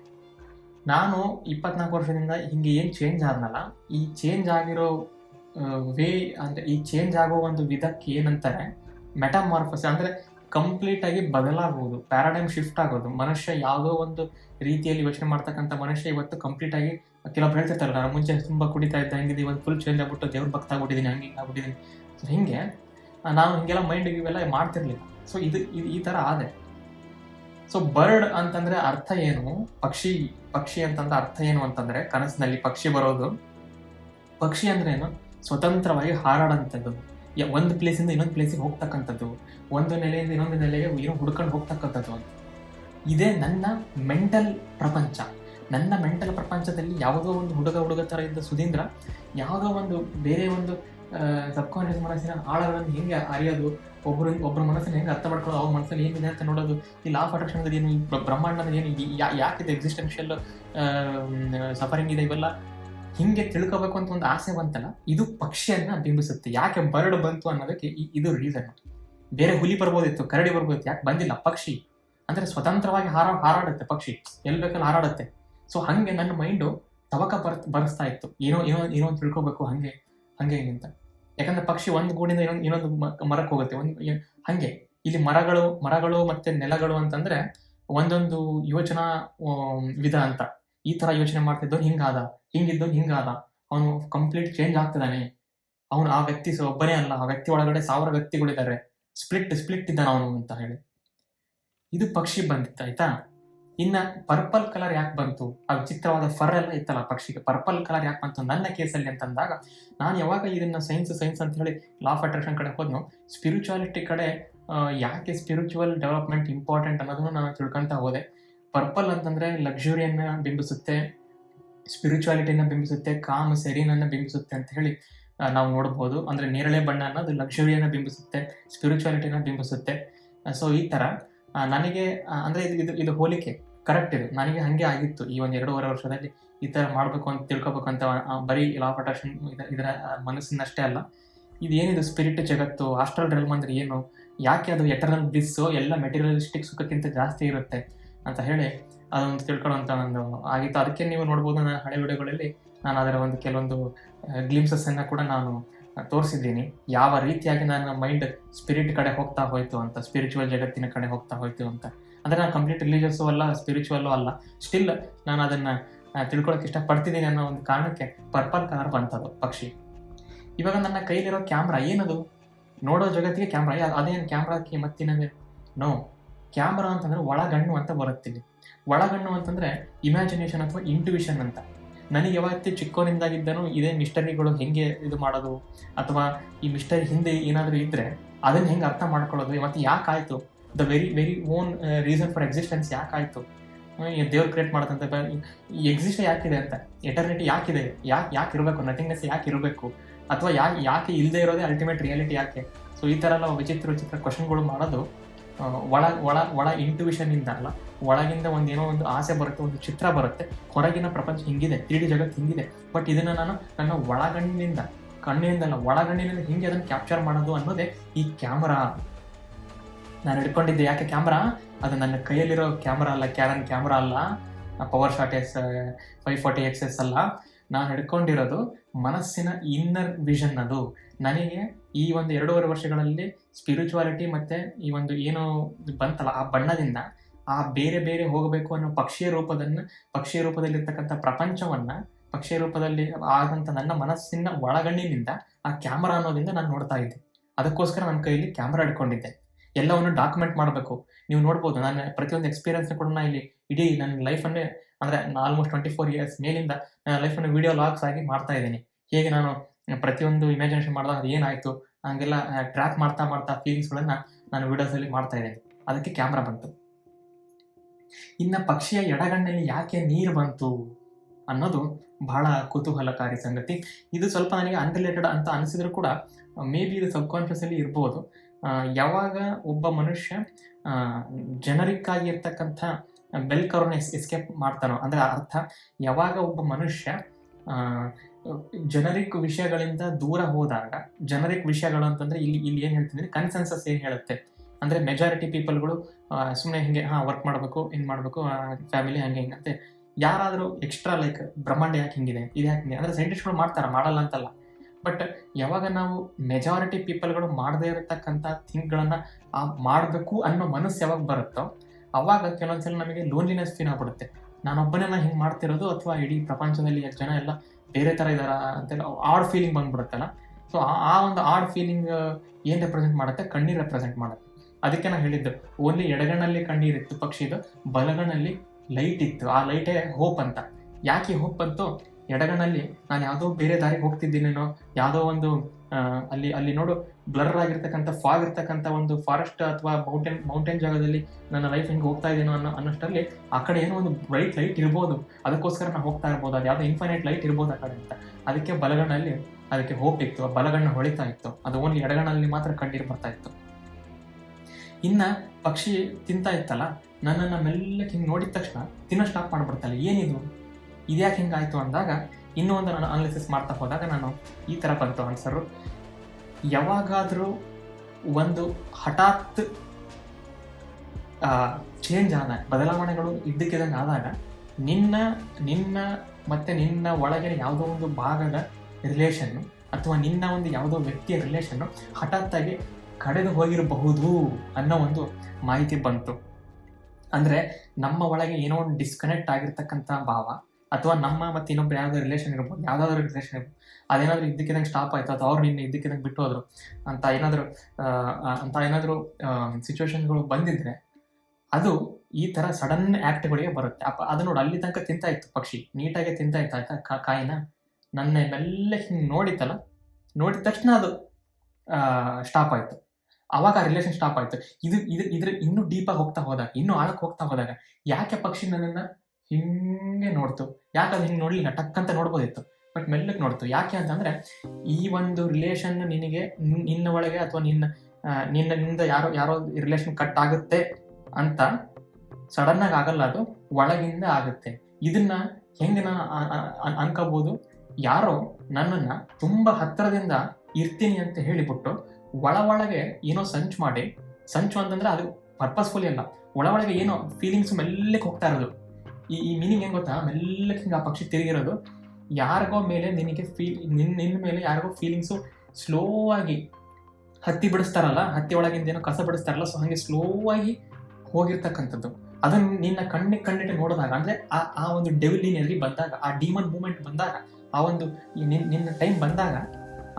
ನಾನು ಇಪ್ಪತ್ನಾಲ್ಕು ವರ್ಷದಿಂದ ಹಿಂಗೆ ಏನು ಚೇಂಜ್ ಆದ್ನಲ್ಲ, ಈ ಚೇಂಜ್ ಆಗಿರೋ ವೇ ಅಂದರೆ ಈ ಚೇಂಜ್ ಆಗೋ ಒಂದು ವಿಧಕ್ಕೆ ಏನಂತಾರೆ ಮೆಟಾಮಾರ್ಫಸ್ ಅಂದ್ರೆ ಕಂಪ್ಲೀಟ್ ಆಗಿ ಬದಲಾಗುವುದು ಪ್ಯಾರಾಡೈಮ್ ಶಿಫ್ಟ್ ಆಗೋದು. ಮನುಷ್ಯ ಯಾವುದೋ ಒಂದು ರೀತಿಯಲ್ಲಿ ಯೋಚನೆ ಮಾಡ್ತಕ್ಕಂಥ ಮನುಷ್ಯ ಇವತ್ತು ಕಂಪ್ಲೀಟ್ ಆಗಿ ಕೆಲವೊಬ್ರು ಹೇಳ್ತಿರ್ತಾರೆ, ನಾನು ಮುಂಚೆ ತುಂಬಾ ಕುಡಿತಾ ಇದ್ದ ಹಂಗಿದೆ ಒಂದು ಫುಲ್ ಚೇಂಜ್ ಆಗ್ಬಿಟ್ಟು ದೇವ್ರ ಭಕ್ತ ಆಗ್ಬಿಟ್ಟಿದ್ದೀನಿ ಹಂಗೆ ಆಗ್ಬಿಟ್ಟಿದ್ದೀನಿ ಸೊ ಹಿಂಗೆ ನಾವು ಹಿಂಗೆಲ್ಲ ಮೈಂಡ್ ಇವೆಲ್ಲ ಮಾಡ್ತಿರ್ಲಿಲ್ಲ. ಸೊ ಇದು ಈ ತರ ಆದೆ. ಸೊ ಬರ್ಡ್ ಅಂತಂದ್ರೆ ಅರ್ಥ ಏನು? ಪಕ್ಷಿ ಪಕ್ಷಿ ಅಂತಂದ್ರೆ ಅರ್ಥ ಏನು ಅಂತಂದ್ರೆ ಕನಸಿನಲ್ಲಿ ಪಕ್ಷಿ ಬರೋದು. ಪಕ್ಷಿ ಅಂದ್ರೆ ಏನು? ಸ್ವತಂತ್ರವಾಗಿ ಹಾರಾಡಂಥದ್ದು. ಒಂದು ಪ್ಲೇಸಿಂದ ಇನ್ನೊಂದು ಪ್ಲೇಸಿಗೆ ಹೋಗ್ತಕ್ಕಂಥದ್ದು. ಒಂದು ನೆಲೆಯಿಂದ ಇನ್ನೊಂದು ನೆಲೆಗೆ ಏನೋ ಹುಡ್ಕೊಂಡು ಹೋಗ್ತಕ್ಕಂಥದ್ದು ಅಂತ. ಇದೇ ನನ್ನ ಮೆಂಟಲ್ ಪ್ರಪಂಚ. ನನ್ನ ಮೆಂಟಲ್ ಪ್ರಪಂಚದಲ್ಲಿ ಯಾವುದೋ ಒಂದು ಹುಡುಗ ಹುಡುಗ ಥರ ಇದ್ದ ಸುಧೀಂದ್ರ, ಯಾವುದೋ ಒಂದು ಬೇರೆ ಒಂದು ಸಬ್ಕಾನ್ಷಿಯಸ್ ಮನಸ್ಸಿನ ಆಳಗಳನ್ನು ಹೆಂಗೆ ಅರಿಯೋದು? ಒಬ್ಬರು ಒಬ್ಬರ ಮನಸ್ಸನ್ನು ಹೆಂಗೆ ಅರ್ಥ ಮಾಡ್ಕೊಳ್ಳೋದು? ಅವ್ರ ಮನಸ್ಸಲ್ಲಿ ಏನಿದೆ ಅಂತ ನೋಡೋದು? ಈ ಲಾ ಆಫ್ ಅಟ್ರಾಕ್ಷನ್ ಏನು? ಬ್ರಹ್ಮಾಂಡದ ಏನು? ಯಾಕಿದೆ ಎಕ್ಸಿಸ್ಟೆನ್ಷಿಯಲ್ ಸಫರಿಂಗ್ ಇದೆ ಇವೆಲ್ಲ? ಹಿಂಗೆ ತಿಳ್ಕೋಬೇಕು ಅಂತ ಒಂದು ಆಸೆ ಬಂತಲ್ಲ, ಇದು ಪಕ್ಷಿಯನ್ನ ಬಿಂಬಿಸುತ್ತೆ. ಯಾಕೆ ಬರಡು ಬಂತು ಅನ್ನೋದಕ್ಕೆ ಇದು ರೀಸನ್ ಬೇರೆ ಹುಲಿ ಬರ್ಬೋದಿತ್ತು, ಕರಡಿ ಬರ್ಬೋದಿತ್ತು. ಯಾಕೆ ಬಂದಿಲ್ಲ? ಪಕ್ಷಿ. ಅಂದ್ರೆ ಸ್ವತಂತ್ರವಾಗಿ ಹಾರ ಹಾರಾಡುತ್ತೆ ಪಕ್ಷಿ. ಎಲ್ಲಿ ಬೇಕಲ್ಲಿ ಹಾರಾಡುತ್ತೆ. ಸೊ ಹಂಗೆ ನನ್ನ ಮೈಂಡು ತವಕ ಬರ್ ಬರೆಸ್ತಾ ಇತ್ತು. ಏನೋ ಏನೋ ಏನೋ ತಿಳ್ಕೊಬೇಕು ಹಂಗೆ ಹಂಗೆ ಅಂತ. ಯಾಕಂದ್ರೆ ಪಕ್ಷಿ ಒಂದು ಗೂಡಿಂದ ಇನ್ನೊಂದು ಇನ್ನೊಂದು ಮರಕ್ಕೆ ಹೋಗುತ್ತೆ. ಒಂದು ಹಂಗೆ ಇಲ್ಲಿ ಮರಗಳು ಮರಗಳು ಮತ್ತೆ ನೆಲಗಳು ಅಂತಂದ್ರೆ ಒಂದೊಂದು ಯೋಚನಾ ವಿಧ ಅಂತ. ಈ ತರ ಯೋಚನೆ ಮಾಡ್ತಿದ್ದವ್ ಹಿಂಗಾದ ಹಿಂಗಿದ್ದು ಹಿಂಗಾದ. ಅವನು ಕಂಪ್ಲೀಟ್ ಚೇಂಜ್ ಆಗ್ತಿದ್ದಾನೆ. ಅವನು ಆ ವ್ಯಕ್ತಿ ಒಬ್ಬನೇ ಅಲ್ಲ. ಆ ವ್ಯಕ್ತಿ ಒಳಗಡೆ ಸಾವಿರ ವ್ಯಕ್ತಿಗಳಿದ್ದಾರೆ. ಸ್ಪ್ಲಿಟ್ ಸ್ಪ್ಲಿಟ್ ಇದ್ದಾನ ಅವನು ಅಂತ ಹೇಳಿ. ಇದು ಪಕ್ಷಿ ಬಂದಿತ್ತು, ಆಯ್ತಾ? ಇನ್ನ ಪರ್ಪಲ್ ಕಲರ್ ಯಾಕೆ ಬಂತು? ಆ ವಿಚಿತ್ರವಾದ ಫರ್ ಎಲ್ಲ ಇತ್ತಲ್ಲ ಪಕ್ಷಿಗೆ? ಪರ್ಪಲ್ ಕಲರ್ ಯಾಕೆ ಬಂತು? ನನ್ನ ಕೇಸಲ್ಲಿ ಅಂತಂದಾಗ, ನಾನು ಯಾವಾಗ ಇದನ್ನ ಸೈನ್ಸ್ ಸೈನ್ಸ್ ಅಂತ ಹೇಳಿ ಲಾ ಆಫ್ ಅಟ್ರಾಕ್ಷನ್ ಕಡೆ ಹೋದ್ನು ಸ್ಪಿರಿಚುವಾಲಿಟಿ ಕಡೆ ಯಾಕೆ ಸ್ಪಿರಿಚುವಲ್ ಡೆವಲಪ್ಮೆಂಟ್ ಇಂಪಾರ್ಟೆಂಟ್ ಅನ್ನೋದನ್ನು ನಾನು ತಿಳ್ಕೊಂತ ಹೋದೆ. ಪರ್ಪಲ್ ಅಂತಂದ್ರೆ ಲಕ್ಸುರಿಯನ್ನ ಬಿಂಬಿಸುತ್ತೆ ಸ್ಪಿರಿಚುವಾಲಿಟಿನ ಬಿಂಬಿಸುತ್ತೆ ಕಾಮ್ ಸೆರೀನನ್ನ ಬಿಂಬಿಸುತ್ತೆ ಅಂತ ಹೇಳಿ ನಾವು ನೋಡಬಹುದು ಅಂದ್ರೆ ನೇರಳೆ ಬಣ್ಣ ಅನ್ನೋದು ಲಕ್ಸುರಿಯನ್ನ ಬಿಂಬಿಸುತ್ತೆ ಸ್ಪಿರಿಚುವಾಲಿಟಿನ ಬಿಂಬಿಸುತ್ತೆ. ಸೊ ಈ ತರ. ನನಗೆ ಅಂದ್ರೆ ಇದು ಇದು ಇದು ಹೋಲಿಕೆ ಕರೆಕ್ಟ್ ಇದು. ನನಗೆ ಹಂಗೆ ಆಗಿತ್ತು ಈ ಒಂದು ಎರಡೂವರೆ ವರ್ಷದಲ್ಲಿ. ಈ ತರ ಮಾಡ್ಬೇಕು ಅಂತ ತಿಳ್ಕೊಬೇಕು ಅಂತ ಬರೀ ಲಾ ಆಫ್ ಅಟ್ರಾಕ್ಷನ್ ಇದರ ಮನಸ್ಸಿನಷ್ಟೇ ಅಲ್ಲ. ಇದು ಏನಿದು ಸ್ಪಿರಿಟ್ ಜಗತ್ತು ಆಸ್ಟ್ರಲ್ ಡ್ರಲ್ ಅಂದ್ರೆ ಏನು? ಯಾಕೆ ಅದು ಎಟರ್ನಲ್ ಬ್ಲಿಸ್ಸು ಎಲ್ಲ ಮೆಟೀರಿಯಲಿಸ್ಟಿಕ್ ಸುಖಕ್ಕಿಂತ ಜಾಸ್ತಿ ಇರುತ್ತೆ ಅಂತ ಹೇಳಿ ಅದೊಂದು ತಿಳ್ಕೊಳ್ಳೋಂಥ ಒಂದು ಆಗಿತ್ತು. ಅದಕ್ಕೆ ನೀವು ನೋಡ್ಬೋದು ನನ್ನ ಹಳೆ ವಿಡಿಯೋಗಳಲ್ಲಿ ನಾನು ಅದರ ಒಂದು ಕೆಲವೊಂದು ಗ್ಲಿಮ್ಸಸ್ ಅನ್ನ ಕೂಡ ನಾನು ತೋರಿಸಿದ್ದೀನಿ. ಯಾವ ರೀತಿಯಾಗಿ ನನ್ನ ಮೈಂಡ್ ಸ್ಪಿರಿಟ್ ಕಡೆ ಹೋಗ್ತಾ ಹೋಯ್ತು ಅಂತ ಸ್ಪಿರಿಚುವಲ್ ಜಗತ್ತಿನ ಕಡೆ ಹೋಗ್ತಾ ಹೋಯ್ತು ಅಂತ. ಅಂದ್ರೆ ನಾನು ಕಂಪ್ಲೀಟ್ ರಿಲೀಜಿಯಸ್ಸು ಅಲ್ಲ ಸ್ಪಿರಿಚುವಲ್ಲು ಅಲ್ಲ. ಸ್ಟಿಲ್ ನಾನು ಅದನ್ನ ತಿಳ್ಕೊಳಕ್ಕೆ ಇಷ್ಟಪಡ್ತಿದ್ದೀನಿ ಅನ್ನೋ ಒಂದು ಕಾರಣಕ್ಕೆ ಪರ್ಪಲ್ ಕಲರ್ ಬಂತದು, ಪಕ್ಷಿ. ಇವಾಗ ನನ್ನ ಕೈಲಿರೋ ಕ್ಯಾಮ್ರಾ ಏನದು? ನೋಡೋ ಜಗತ್ತಿಗೆ ಕ್ಯಾಮ್ರಾ ಅದೇನು ಕ್ಯಾಮ್ರಾಕ್ಕೆ ಮತ್ತಿನದೇ? ನೋ ಕ್ಯಾಮ್ರಾ ಅಂತಂದ್ರೆ ಒಳಗಣ್ಣು ಅಂತ ಬರುತ್ತಿದೆ ಒಳಗಣ್ಣು ಅಂತಂದ್ರೆ ಇಮ್ಯಾಜಿನೇಷನ್ ಅಥವಾ ಇಂಟ್ಯೂಷನ್ ಅಂತ. ನನಗೆ ಯಾವತ್ತಿ ಚಿಕ್ಕವನಿಂದಾಗಿದ್ದನು ಇದೇ ಮಿಸ್ಟರಿಗಳು ಹೆಂಗೆ ಇದು ಮಾಡೋದು? ಅಥವಾ ಈ ಮಿಸ್ಟರಿ ಹಿಂದೆ ಏನಾದರೂ ಇದ್ರೆ ಅದನ್ನ ಹೆಂಗೆ ಅರ್ಥ ಮಾಡ್ಕೊಳ್ಳೋದು? ಮತ್ತೆ ಯಾಕಾಯ್ತು? The very very own reason for existence ಯಾಕಾಯ್ತು? ದೇವ್ರು ಕ್ರಿಯೇಟ್ ಮಾಡೋದಂತ ಎಕ್ಸಿಸ್ಟ್ ಯಾಕಿದೆ ಅಂತ? ಎಟರ್ನಿಟಿ ಯಾಕಿದೆ? ಯಾಕೆ ಯಾಕೆ ಇರಬೇಕು ನಥಿಂಗ್ನೆಸ್ ಯಾಕೆ ಇರಬೇಕು ಅಥವಾ ಯಾಕೆ ಯಾಕೆ ಇಲ್ಲದೆ ಇರೋದೇ ಅಲ್ಟಿಮೇಟ್ ರಿಯಾಲಿಟಿ ಯಾಕೆ? ಸೊ ಈ ಥರ ಎಲ್ಲ ವಿಚಿತ್ರ ವಿಚಿತ್ರ ಕ್ವಶನ್ಗಳು ಮಾಡೋದು ಆ, ಒಳ ಒಳ ಒಳ ಇಂದ ಅಲ್ಲ? ಒಳಗಿಂದ ಒಂದು ಏನೋ ಒಂದು ಆಸೆ ಬರುತ್ತೆ, ಒಂದು ಚಿತ್ರ ಬರುತ್ತೆ, ಹೊರಗಿನ ಪ್ರಪಂಚ ಹಿಂಗಿದೆ ತ್ರೀ ಡಿ ಜಗತ್ತು ಹಿಂಗಿದೆ. ಬಟ್ ಇದನ್ನ ನಾನು ನನ್ನ ಒಳಗಣ್ಣಿನಿಂದ, ಕಣ್ಣಿನಿಂದಲ್ಲ, ಒಳಗಣ್ಣಿನಿಂದ ಹಿಂಗೆ ಅದನ್ನು ಕ್ಯಾಪ್ಚರ್ ಮಾಡೋದು ಅನ್ನೋದೇ ಈ ಕ್ಯಾಮರಾ ನಾನು ಹಿಡ್ಕೊಂಡಿದ್ದೆ. ಯಾಕೆ ಕ್ಯಾಮ್ರಾ ಅದು ನನ್ನ ಕೈಯಲ್ಲಿರೋ ಕ್ಯಾಮ್ರಾ ಅಲ್ಲ ಕ್ಯಾರನ್ ಕ್ಯಾಮ್ರಾ ಅಲ್ಲ PowerShot S five forty X S ಅಲ್ಲ. ನಾನು ಹಿಡ್ಕೊಂಡಿರೋದು ಮನಸ್ಸಿನ ಇನ್ನರ್ ವಿಷನ್ ಅದು ನನಗೆ ಈ ಒಂದು ಎರಡೂವರೆ ವರ್ಷಗಳಲ್ಲಿ ಸ್ಪಿರಿಚುವಾಲಿಟಿ ಮತ್ತೆ ಈ ಒಂದು ಏನು ಬಂತಲ್ಲ, ಆ ಬಣ್ಣದಿಂದ ಆ ಬೇರೆ ಬೇರೆ ಹೋಗಬೇಕು ಅನ್ನೋ ಪಕ್ಷಿಯ ರೂಪದನ್ನ, ಪಕ್ಷಿಯ ರೂಪದಲ್ಲಿರ್ತಕ್ಕಂಥ ಪ್ರಪಂಚವನ್ನ, ಪಕ್ಷಿಯ ರೂಪದಲ್ಲಿ ಆದಂತ ನನ್ನ ಮನಸ್ಸಿನ ಒಳಗಣ್ಣಿನಿಂದ ಆ ಕ್ಯಾಮರಾ ಅನ್ನೋದಿಂದ ನಾನು ನೋಡ್ತಾ ಇದ್ದೆ. ಅದಕ್ಕೋಸ್ಕರ ನನ್ನ ಕೈಯಲ್ಲಿ ಕ್ಯಾಮ್ರಾ ಇಟ್ಕೊಂಡಿದ್ದೆ ಎಲ್ಲವನ್ನು ಡಾಕ್ಯುಮೆಂಟ್ ಮಾಡಬೇಕು. ನೀವು ನೋಡ್ಬೋದು, ನಾನು ಪ್ರತಿಯೊಂದು ಎಕ್ಸ್ಪೀರಿಯನ್ಸ್ ಕೂಡ ನಾನು ಇಲ್ಲಿ ಇಡೀ ನನ್ನ ಲೈಫನ್ನೇ ಅಂದರೆ ಆಲ್ಮೋಸ್ಟ್ ಟ್ವೆಂಟಿ ಫೋರ್ ಇಯರ್ಸ್ ಮೇಲಿಂದ ನನ್ನ ಲೈಫನ್ನು ವಿಡಿಯೋ ಲಾಗ್ಸ್ ಆಗಿ ಮಾಡ್ತಾ ಇದ್ದೀನಿ. ಹೇಗೆ ನಾನು ಪ್ರತಿಯೊಂದು ಇಮ್ಯಾಜಿನೇಷನ್ ಮಾಡಿದಾಗ ಅದು ಏನಾಯಿತು, ಹಂಗೆಲ್ಲ ಟ್ರ್ಯಾಕ್ ಮಾಡ್ತಾ ಮಾಡ್ತಾ ಫೀಲಿಂಗ್ಸ್ಗಳನ್ನು ನಾನು ವಿಡಿಯೋಸಲ್ಲಿ ಮಾಡ್ತಾ ಇದ್ದೀನಿ. ಅದಕ್ಕೆ ಕ್ಯಾಮ್ರಾ ಬಂತು. ಇನ್ನು ಪಕ್ಷಿಯ ಎಡಗಣ್ಣಲ್ಲಿ ಯಾಕೆ ನೀರು ಬಂತು ಅನ್ನೋದು ಬಹಳ ಕುತೂಹಲಕಾರಿ ಸಂಗತಿ. ಇದು ಸ್ವಲ್ಪ ನನಗೆ ಅನ್ರಿಲೇಟೆಡ್ ಅಂತ ಅನಿಸಿದ್ರು ಕೂಡ ಮೇ ಬಿ ಇದು ಸಬ್ಕಾನ್ಷಿಯಸಲ್ಲಿ ಇರ್ಬೋದು. ಯಾವಾಗ ಒಬ್ಬ ಮನುಷ್ಯ ಜನರಿಕ್ಕಾಗಿ ಆಗಿರ್ತಕ್ಕಂಥ ಬೆಲ್ ಕರೋನ ಎಸ್ಕೇಪ್ ಮಾಡ್ತಾನೋ, ಅಂದ್ರೆ ಅರ್ಥ, ಯಾವಾಗ ಒಬ್ಬ ಮನುಷ್ಯ ಜನರಿಕ್ ವಿಷಯಗಳಿಂದ ದೂರ ಹೋದಾಗ, ಜನರಿಕ್ ವಿಷಯಗಳು ಅಂತಂದ್ರೆ ಇಲ್ಲಿ ಇಲ್ಲಿ ಏನು ಹೇಳ್ತೀನಿ ಕನ್ಸೆನ್ಸಸ್ ಏನು ಹೇಳುತ್ತೆ? ಅಂದ್ರೆ ಮೆಜಾರಿಟಿ ಪೀಪಲ್ಗಳು ಸುಮ್ಮನೆ ಹಿಂಗೆ, ಹಾ ವರ್ಕ್ ಮಾಡಬೇಕು, ಹಿಂಗೆ ಮಾಡಬೇಕು ಫ್ಯಾಮಿಲಿ ಹಂಗೆ ಹಿಂಗೆ ಅಂತೆ. ಯಾರಾದರೂ ಎಕ್ಸ್ಟ್ರಾ ಲೈಕ್ ಬ್ರಹ್ಮಾಂಡ ಯಾಕೆ ಹಿಂಗಿದೆ, ಇದು ಯಾಕೆ ಹಿಂಗೆ, ಅಂದರೆ ಸೈಂಟಿಸ್ಟ್ಗಳು ಮಾಡ್ತಾರೆ? ಮಾಡಲ್ಲ ಅಂತಲ್ಲ. ಬಟ್ ಯಾವಾಗ ನಾವು ಮೆಜಾರಿಟಿ ಪೀಪಲ್ಗಳು ಮಾಡದೇ ಇರತಕ್ಕಂಥ ಆ, ಮಾಡಬೇಕು ಅನ್ನೋ ಮನಸ್ಸು ಯಾವಾಗ ಬರುತ್ತೋ, ಅವಾಗ ಕೆಲವೊಂದ್ಸಲ ನಮಗೆ ಲೋನ್ಲಿನೆಸ್ ಫೀಲ್ ಆಗ್ಬಿಡುತ್ತೆ. ನಾನೊಬ್ಬನೇ ಹಿಂಗೆ ಮಾಡ್ತಿರೋದು ಅಥವಾ ಇಡೀ ಪ್ರಪಂಚದಲ್ಲಿ ಎಷ್ಟು ಜನ ಎಲ್ಲ ಬೇರೆ ಥರ ಇದ್ದಾರಾ ಅಂತೆಲ್ಲ ಆಡ್ ಫೀಲಿಂಗ್ ಬಂದ್ಬಿಡುತ್ತಲ್ಲ. ಸೊ ಆ ಒಂದು ಆಡ್ ಫೀಲಿಂಗ್ ಏನು ರೆಪ್ರೆಸೆಂಟ್ ಮಾಡುತ್ತೆ? ಕಣ್ಣೀರು ರೆಪ್ರೆಸೆಂಟ್ ಮಾಡುತ್ತೆ. ಅದಕ್ಕೆ ನಾನು ಹೇಳಿದ್ದು, ಓನ್ಲಿ ಎಡಗಣ್ಣಲ್ಲಿ ಕಣ್ಣೀರಿತ್ತು ಪಕ್ಷಿದು ಬಲಗಣ್ಣಲ್ಲಿ ಲೈಟ್ ಇತ್ತು. ಆ ಲೈಟೇ ಹೋಪ್ ಅಂತ. ಯಾಕೆ ಹೋಪ್ ಅಂತೂ, ಎಡಗಣ್ಣಲ್ಲಿ ನಾನು ಯಾವುದೋ ಬೇರೆ ದಾರಿಗೆ ಹೋಗ್ತಿದ್ದೀನೇನೋ, ಯಾವುದೋ ಒಂದು ಅಲ್ಲಿ ಅಲ್ಲಿ ನೋಡು ಬ್ಲರ್ ಆಗಿರ್ತಕ್ಕಂಥ ಫಾಗ್ ಇರ್ತಕ್ಕಂಥ ಒಂದು ಫಾರೆಸ್ಟ್ ಅಥವಾ ಮೌಂಟೇನ್ ಮೌಂಟೇನ್ ಜಾಗದಲ್ಲಿ ನನ್ನ ಲೈಫ್ ಹೆಂಗೆ ಹೋಗ್ತಾ ಇದ್ದೀನೋ ಅನ್ನೋ, ಅನ್ನೋಷ್ಟರಲ್ಲಿ ಆ ಕಡೆ ಏನೋ ಒಂದು ಬ್ರೈಟ್ ಲೈಟ್ ಇರ್ಬೋದು. ಅದಕ್ಕೋಸ್ಕರ ನಾನು ಹೋಗ್ತಾ ಇರ್ಬೋದು. ಅದು ಯಾವುದೋ ಇನ್ಫೈನೈಟ್ ಲೈಟ್ ಇರ್ಬೋದು ಆ ಕಡೆ ಅಂತ. ಅದಕ್ಕೆ ಬಲಗಣ್ಣಲ್ಲಿ ಅದಕ್ಕೆ ಹೋಪ್ ಇತ್ತು. ಬಲಗಣ್ಣ ಹೊಳಿತಾ ಇತ್ತು. ಅದು ಓನ್ಲಿ ಎಡಗಣ್ಣಲ್ಲಿ ಮಾತ್ರ ಕಣ್ಣೀರು ಬರ್ತಾ ಇತ್ತು. ಇನ್ನ ಪಕ್ಷಿ ತಿಂತಾ ಇತ್ತಲ್ಲ, ನನ್ನನ್ನು ಮೆಲ್ಲಕ್ಕೆ ಹಿಂಗೆ ನೋಡಿದ ತಕ್ಷಣ ತಿನ್ನೋ ಸ್ಟಾಪ್ ಮಾಡಿಬಿಡ್ತಲ್ಲ ಏನಿದು? ಇದ್ಯಾಕೆ ಹಿಂಗಾಯ್ತು ಅಂದಾಗ ಇನ್ನೂ ಒಂದು ನಾನು ಅನಾಲಿಸಿಸ್ ಮಾಡ್ತಾ ಹೋದಾಗ ನಾನು ಈ ಥರ ಬಂತು ಆನ್ಸರು ಯಾವಾಗಾದರೂ ಒಂದು ಹಠಾತ್ ಚೇಂಜ್ ಆದಾಗ ಬದಲಾವಣೆಗಳು ಇದ್ದಕ್ಕಿದ್ದಂಗೆ ಆದಾಗ, ನಿನ್ನ ನಿನ್ನ ಮತ್ತು ನಿನ್ನ ಒಳಗಿನ ಯಾವುದೋ ಒಂದು ಭಾಗದ ರಿಲೇಷನ್ನು ಅಥವಾ ನಿನ್ನ ಒಂದು ಯಾವುದೋ ವ್ಯಕ್ತಿಯ ರಿಲೇಷನ್ನು ಹಠಾತ್ತಾಗಿ ಕಳೆದು ಹೋಗಿರಬಹುದು ಅನ್ನೋ ಒಂದು ಮಾಹಿತಿ ಬಂತು. ಅಂದರೆ ನಮ್ಮ ಒಳಗೆ ಏನೋ ಒಂದು ಡಿಸ್ಕನೆಕ್ಟ್ ಆಗಿರ್ತಕ್ಕಂಥ ಭಾವ, ಅಥವಾ ನಮ್ಮ ಮತ್ತೆ ಇನ್ನೊಬ್ರು ಯಾವುದೋ ರಿಲೇಷನ್ ಇರ್ಬೋದು, ಯಾವುದಾದ್ರೂ ರಿಲೇಷನ್ ಇರ್ಬೋದು, ಅದೇನಾದರೂ ಇದ್ದಕ್ಕಿದಂಗೆ ಸ್ಟಾಪ್ ಆಯಿತು, ಅಥವಾ ಅವ್ರು ನಿನ್ನೆ ಇದ್ದಕ್ಕಿದಂಗೆ ಬಿಟ್ಟು ಹೋದ್ರು, ಅಂತ ಏನಾದರೂ ಅಂತ ಏನಾದರೂ ಸಿಚುವೇಶನ್ಗಳು ಬಂದಿದ್ರೆ ಅದು ಈ ಥರ ಸಡನ್ ಆ್ಯಕ್ಟ್ಗಳಿಗೆ ಬರುತ್ತೆ. ಅಪ್ಪ, ಅದು ನೋಡಿ, ಅಲ್ಲಿ ತನಕ ತಿಂತಾ ಇತ್ತು ಪಕ್ಷಿ, ನೀಟಾಗಿ ತಿಂತಾ ಇತ್ತು ಆಯ್ತಾ ಕಾಯಿನ? ನನ್ನ ಮೆಲ್ಲ ಹಿಂಗೆ ನೋಡಿತ್ತಲ್ಲ, ನೋಡಿದ ತಕ್ಷಣ ಅದು ಸ್ಟಾಪ್ ಆಯಿತು. ಅವಾಗ ಆ ರಿಲೇಷನ್ ಸ್ಟಾಪ್ ಆಯಿತು. ಇದು ಇದು, ಇದ್ರ ಇನ್ನೂ ಡೀಪಾಗಿ ಹೋಗ್ತಾ ಹೋದಾಗ, ಇನ್ನೂ ಆಳಕ್ಕೆ ಹೋಗ್ತಾ ಹೋದಾಗ, ಯಾಕೆ ಪಕ್ಷಿ ನನ್ನನ್ನ ಹಿಂಗೆ ನೋಡ್ತು? ಯಾಕೆ ಅದು ಹಿಂಗೆ ನೋಡ್ಲಿಲ್ಲ? ಟಕ್ ಅಂತ ನೋಡ್ಬೋದಿತ್ತು. ಬಟ್ ಮೆಲ್ಲಕ್ಕೆ ನೋಡ್ತು. ಯಾಕೆ ಅಂತಂದ್ರೆ, ಈ ಒಂದು ರಿಲೇಷನ್ ನಿನಗೆ, ನಿನ್ನ ಒಳಗೆ ಅಥವಾ ನಿನ್ನ ನಿನ್ನ, ನಿಂದ ಯಾರೋ ಯಾರೋ ರಿಲೇಷನ್ ಕಟ್ ಆಗುತ್ತೆ ಅಂತ ಸಡನ್ ಆಗಿ ಆಗಲ್ಲ ಅದು, ಒಳಗಿಂದ ಆಗುತ್ತೆ. ಇದನ್ನ ಹೆಂಗೆ ಅನ್ಕೋಬಹುದು ಯಾರೋ ನನ್ನನ್ನ ತುಂಬಾ ಹತ್ತಿರದಿಂದ ಇರ್ತೀನಿ ಅಂತ ಹೇಳಿಬಿಟ್ಟು ಒಳ ಒಳಗೆ ಏನೋ ಸಂಚು ಮಾಡಿ, ಸಂಚು ಅಂತಂದ್ರೆ ಅದು ಪರ್ಪಸ್ಫುಲಿ ಅಲ್ಲ. ಒಳ ಒಳಗೆ ಏನೋ ಫೀಲಿಂಗ್ಸ್ ಮೆಲ್ಲಕ್ಕೆ ಹೋಗ್ತಾ ಇರೋದು. ಈ ಈ ಮೀನಿಂಗ್ ಏನ್ ಗೊತ್ತಾ? ಮೆಲ್ಲಕ್ಕೆ ಹಿಂಗೆ ಆ ಪಕ್ಷಿ ತಿರುಗಿರೋದು. ಯಾರಿಗೋ ಮೇಲೆ ನಿನಗೆ ಫೀಲ್ ನಿನ್ನ ನಿನ್ನ ಮೇಲೆ ಯಾರಿಗೋ ಫೀಲಿಂಗ್ಸು ಸ್ಲೋ ಆಗಿ ಹತ್ತಿ ಬಿಡಿಸ್ತಾರಲ್ಲ, ಹತ್ತಿ ಒಳಗಿಂದ ಏನೋ ಕಸ ಬಿಡಿಸ್ತಾರಲ್ಲ ಸೊ ಹಾಗೆ ಸ್ಲೋ ಆಗಿ ಹೋಗಿರ್ತಕ್ಕಂಥದ್ದು. ಅದನ್ನ ನಿನ್ನ ಕಣ್ಣಿಗೆ ಕಣ್ಣಿಟ್ಟು ನೋಡಿದಾಗ, ಅಂದ್ರೆ ಆ ಆ ಒಂದು ಡೆವಿಲ್ ಬಂದಾಗ, ಆ ಡಿಮನ್ ಮೂಮೆಂಟ್ ಬಂದಾಗ, ಆ ಒಂದು ನಿನ್ನ ಟೈಮ್ ಬಂದಾಗ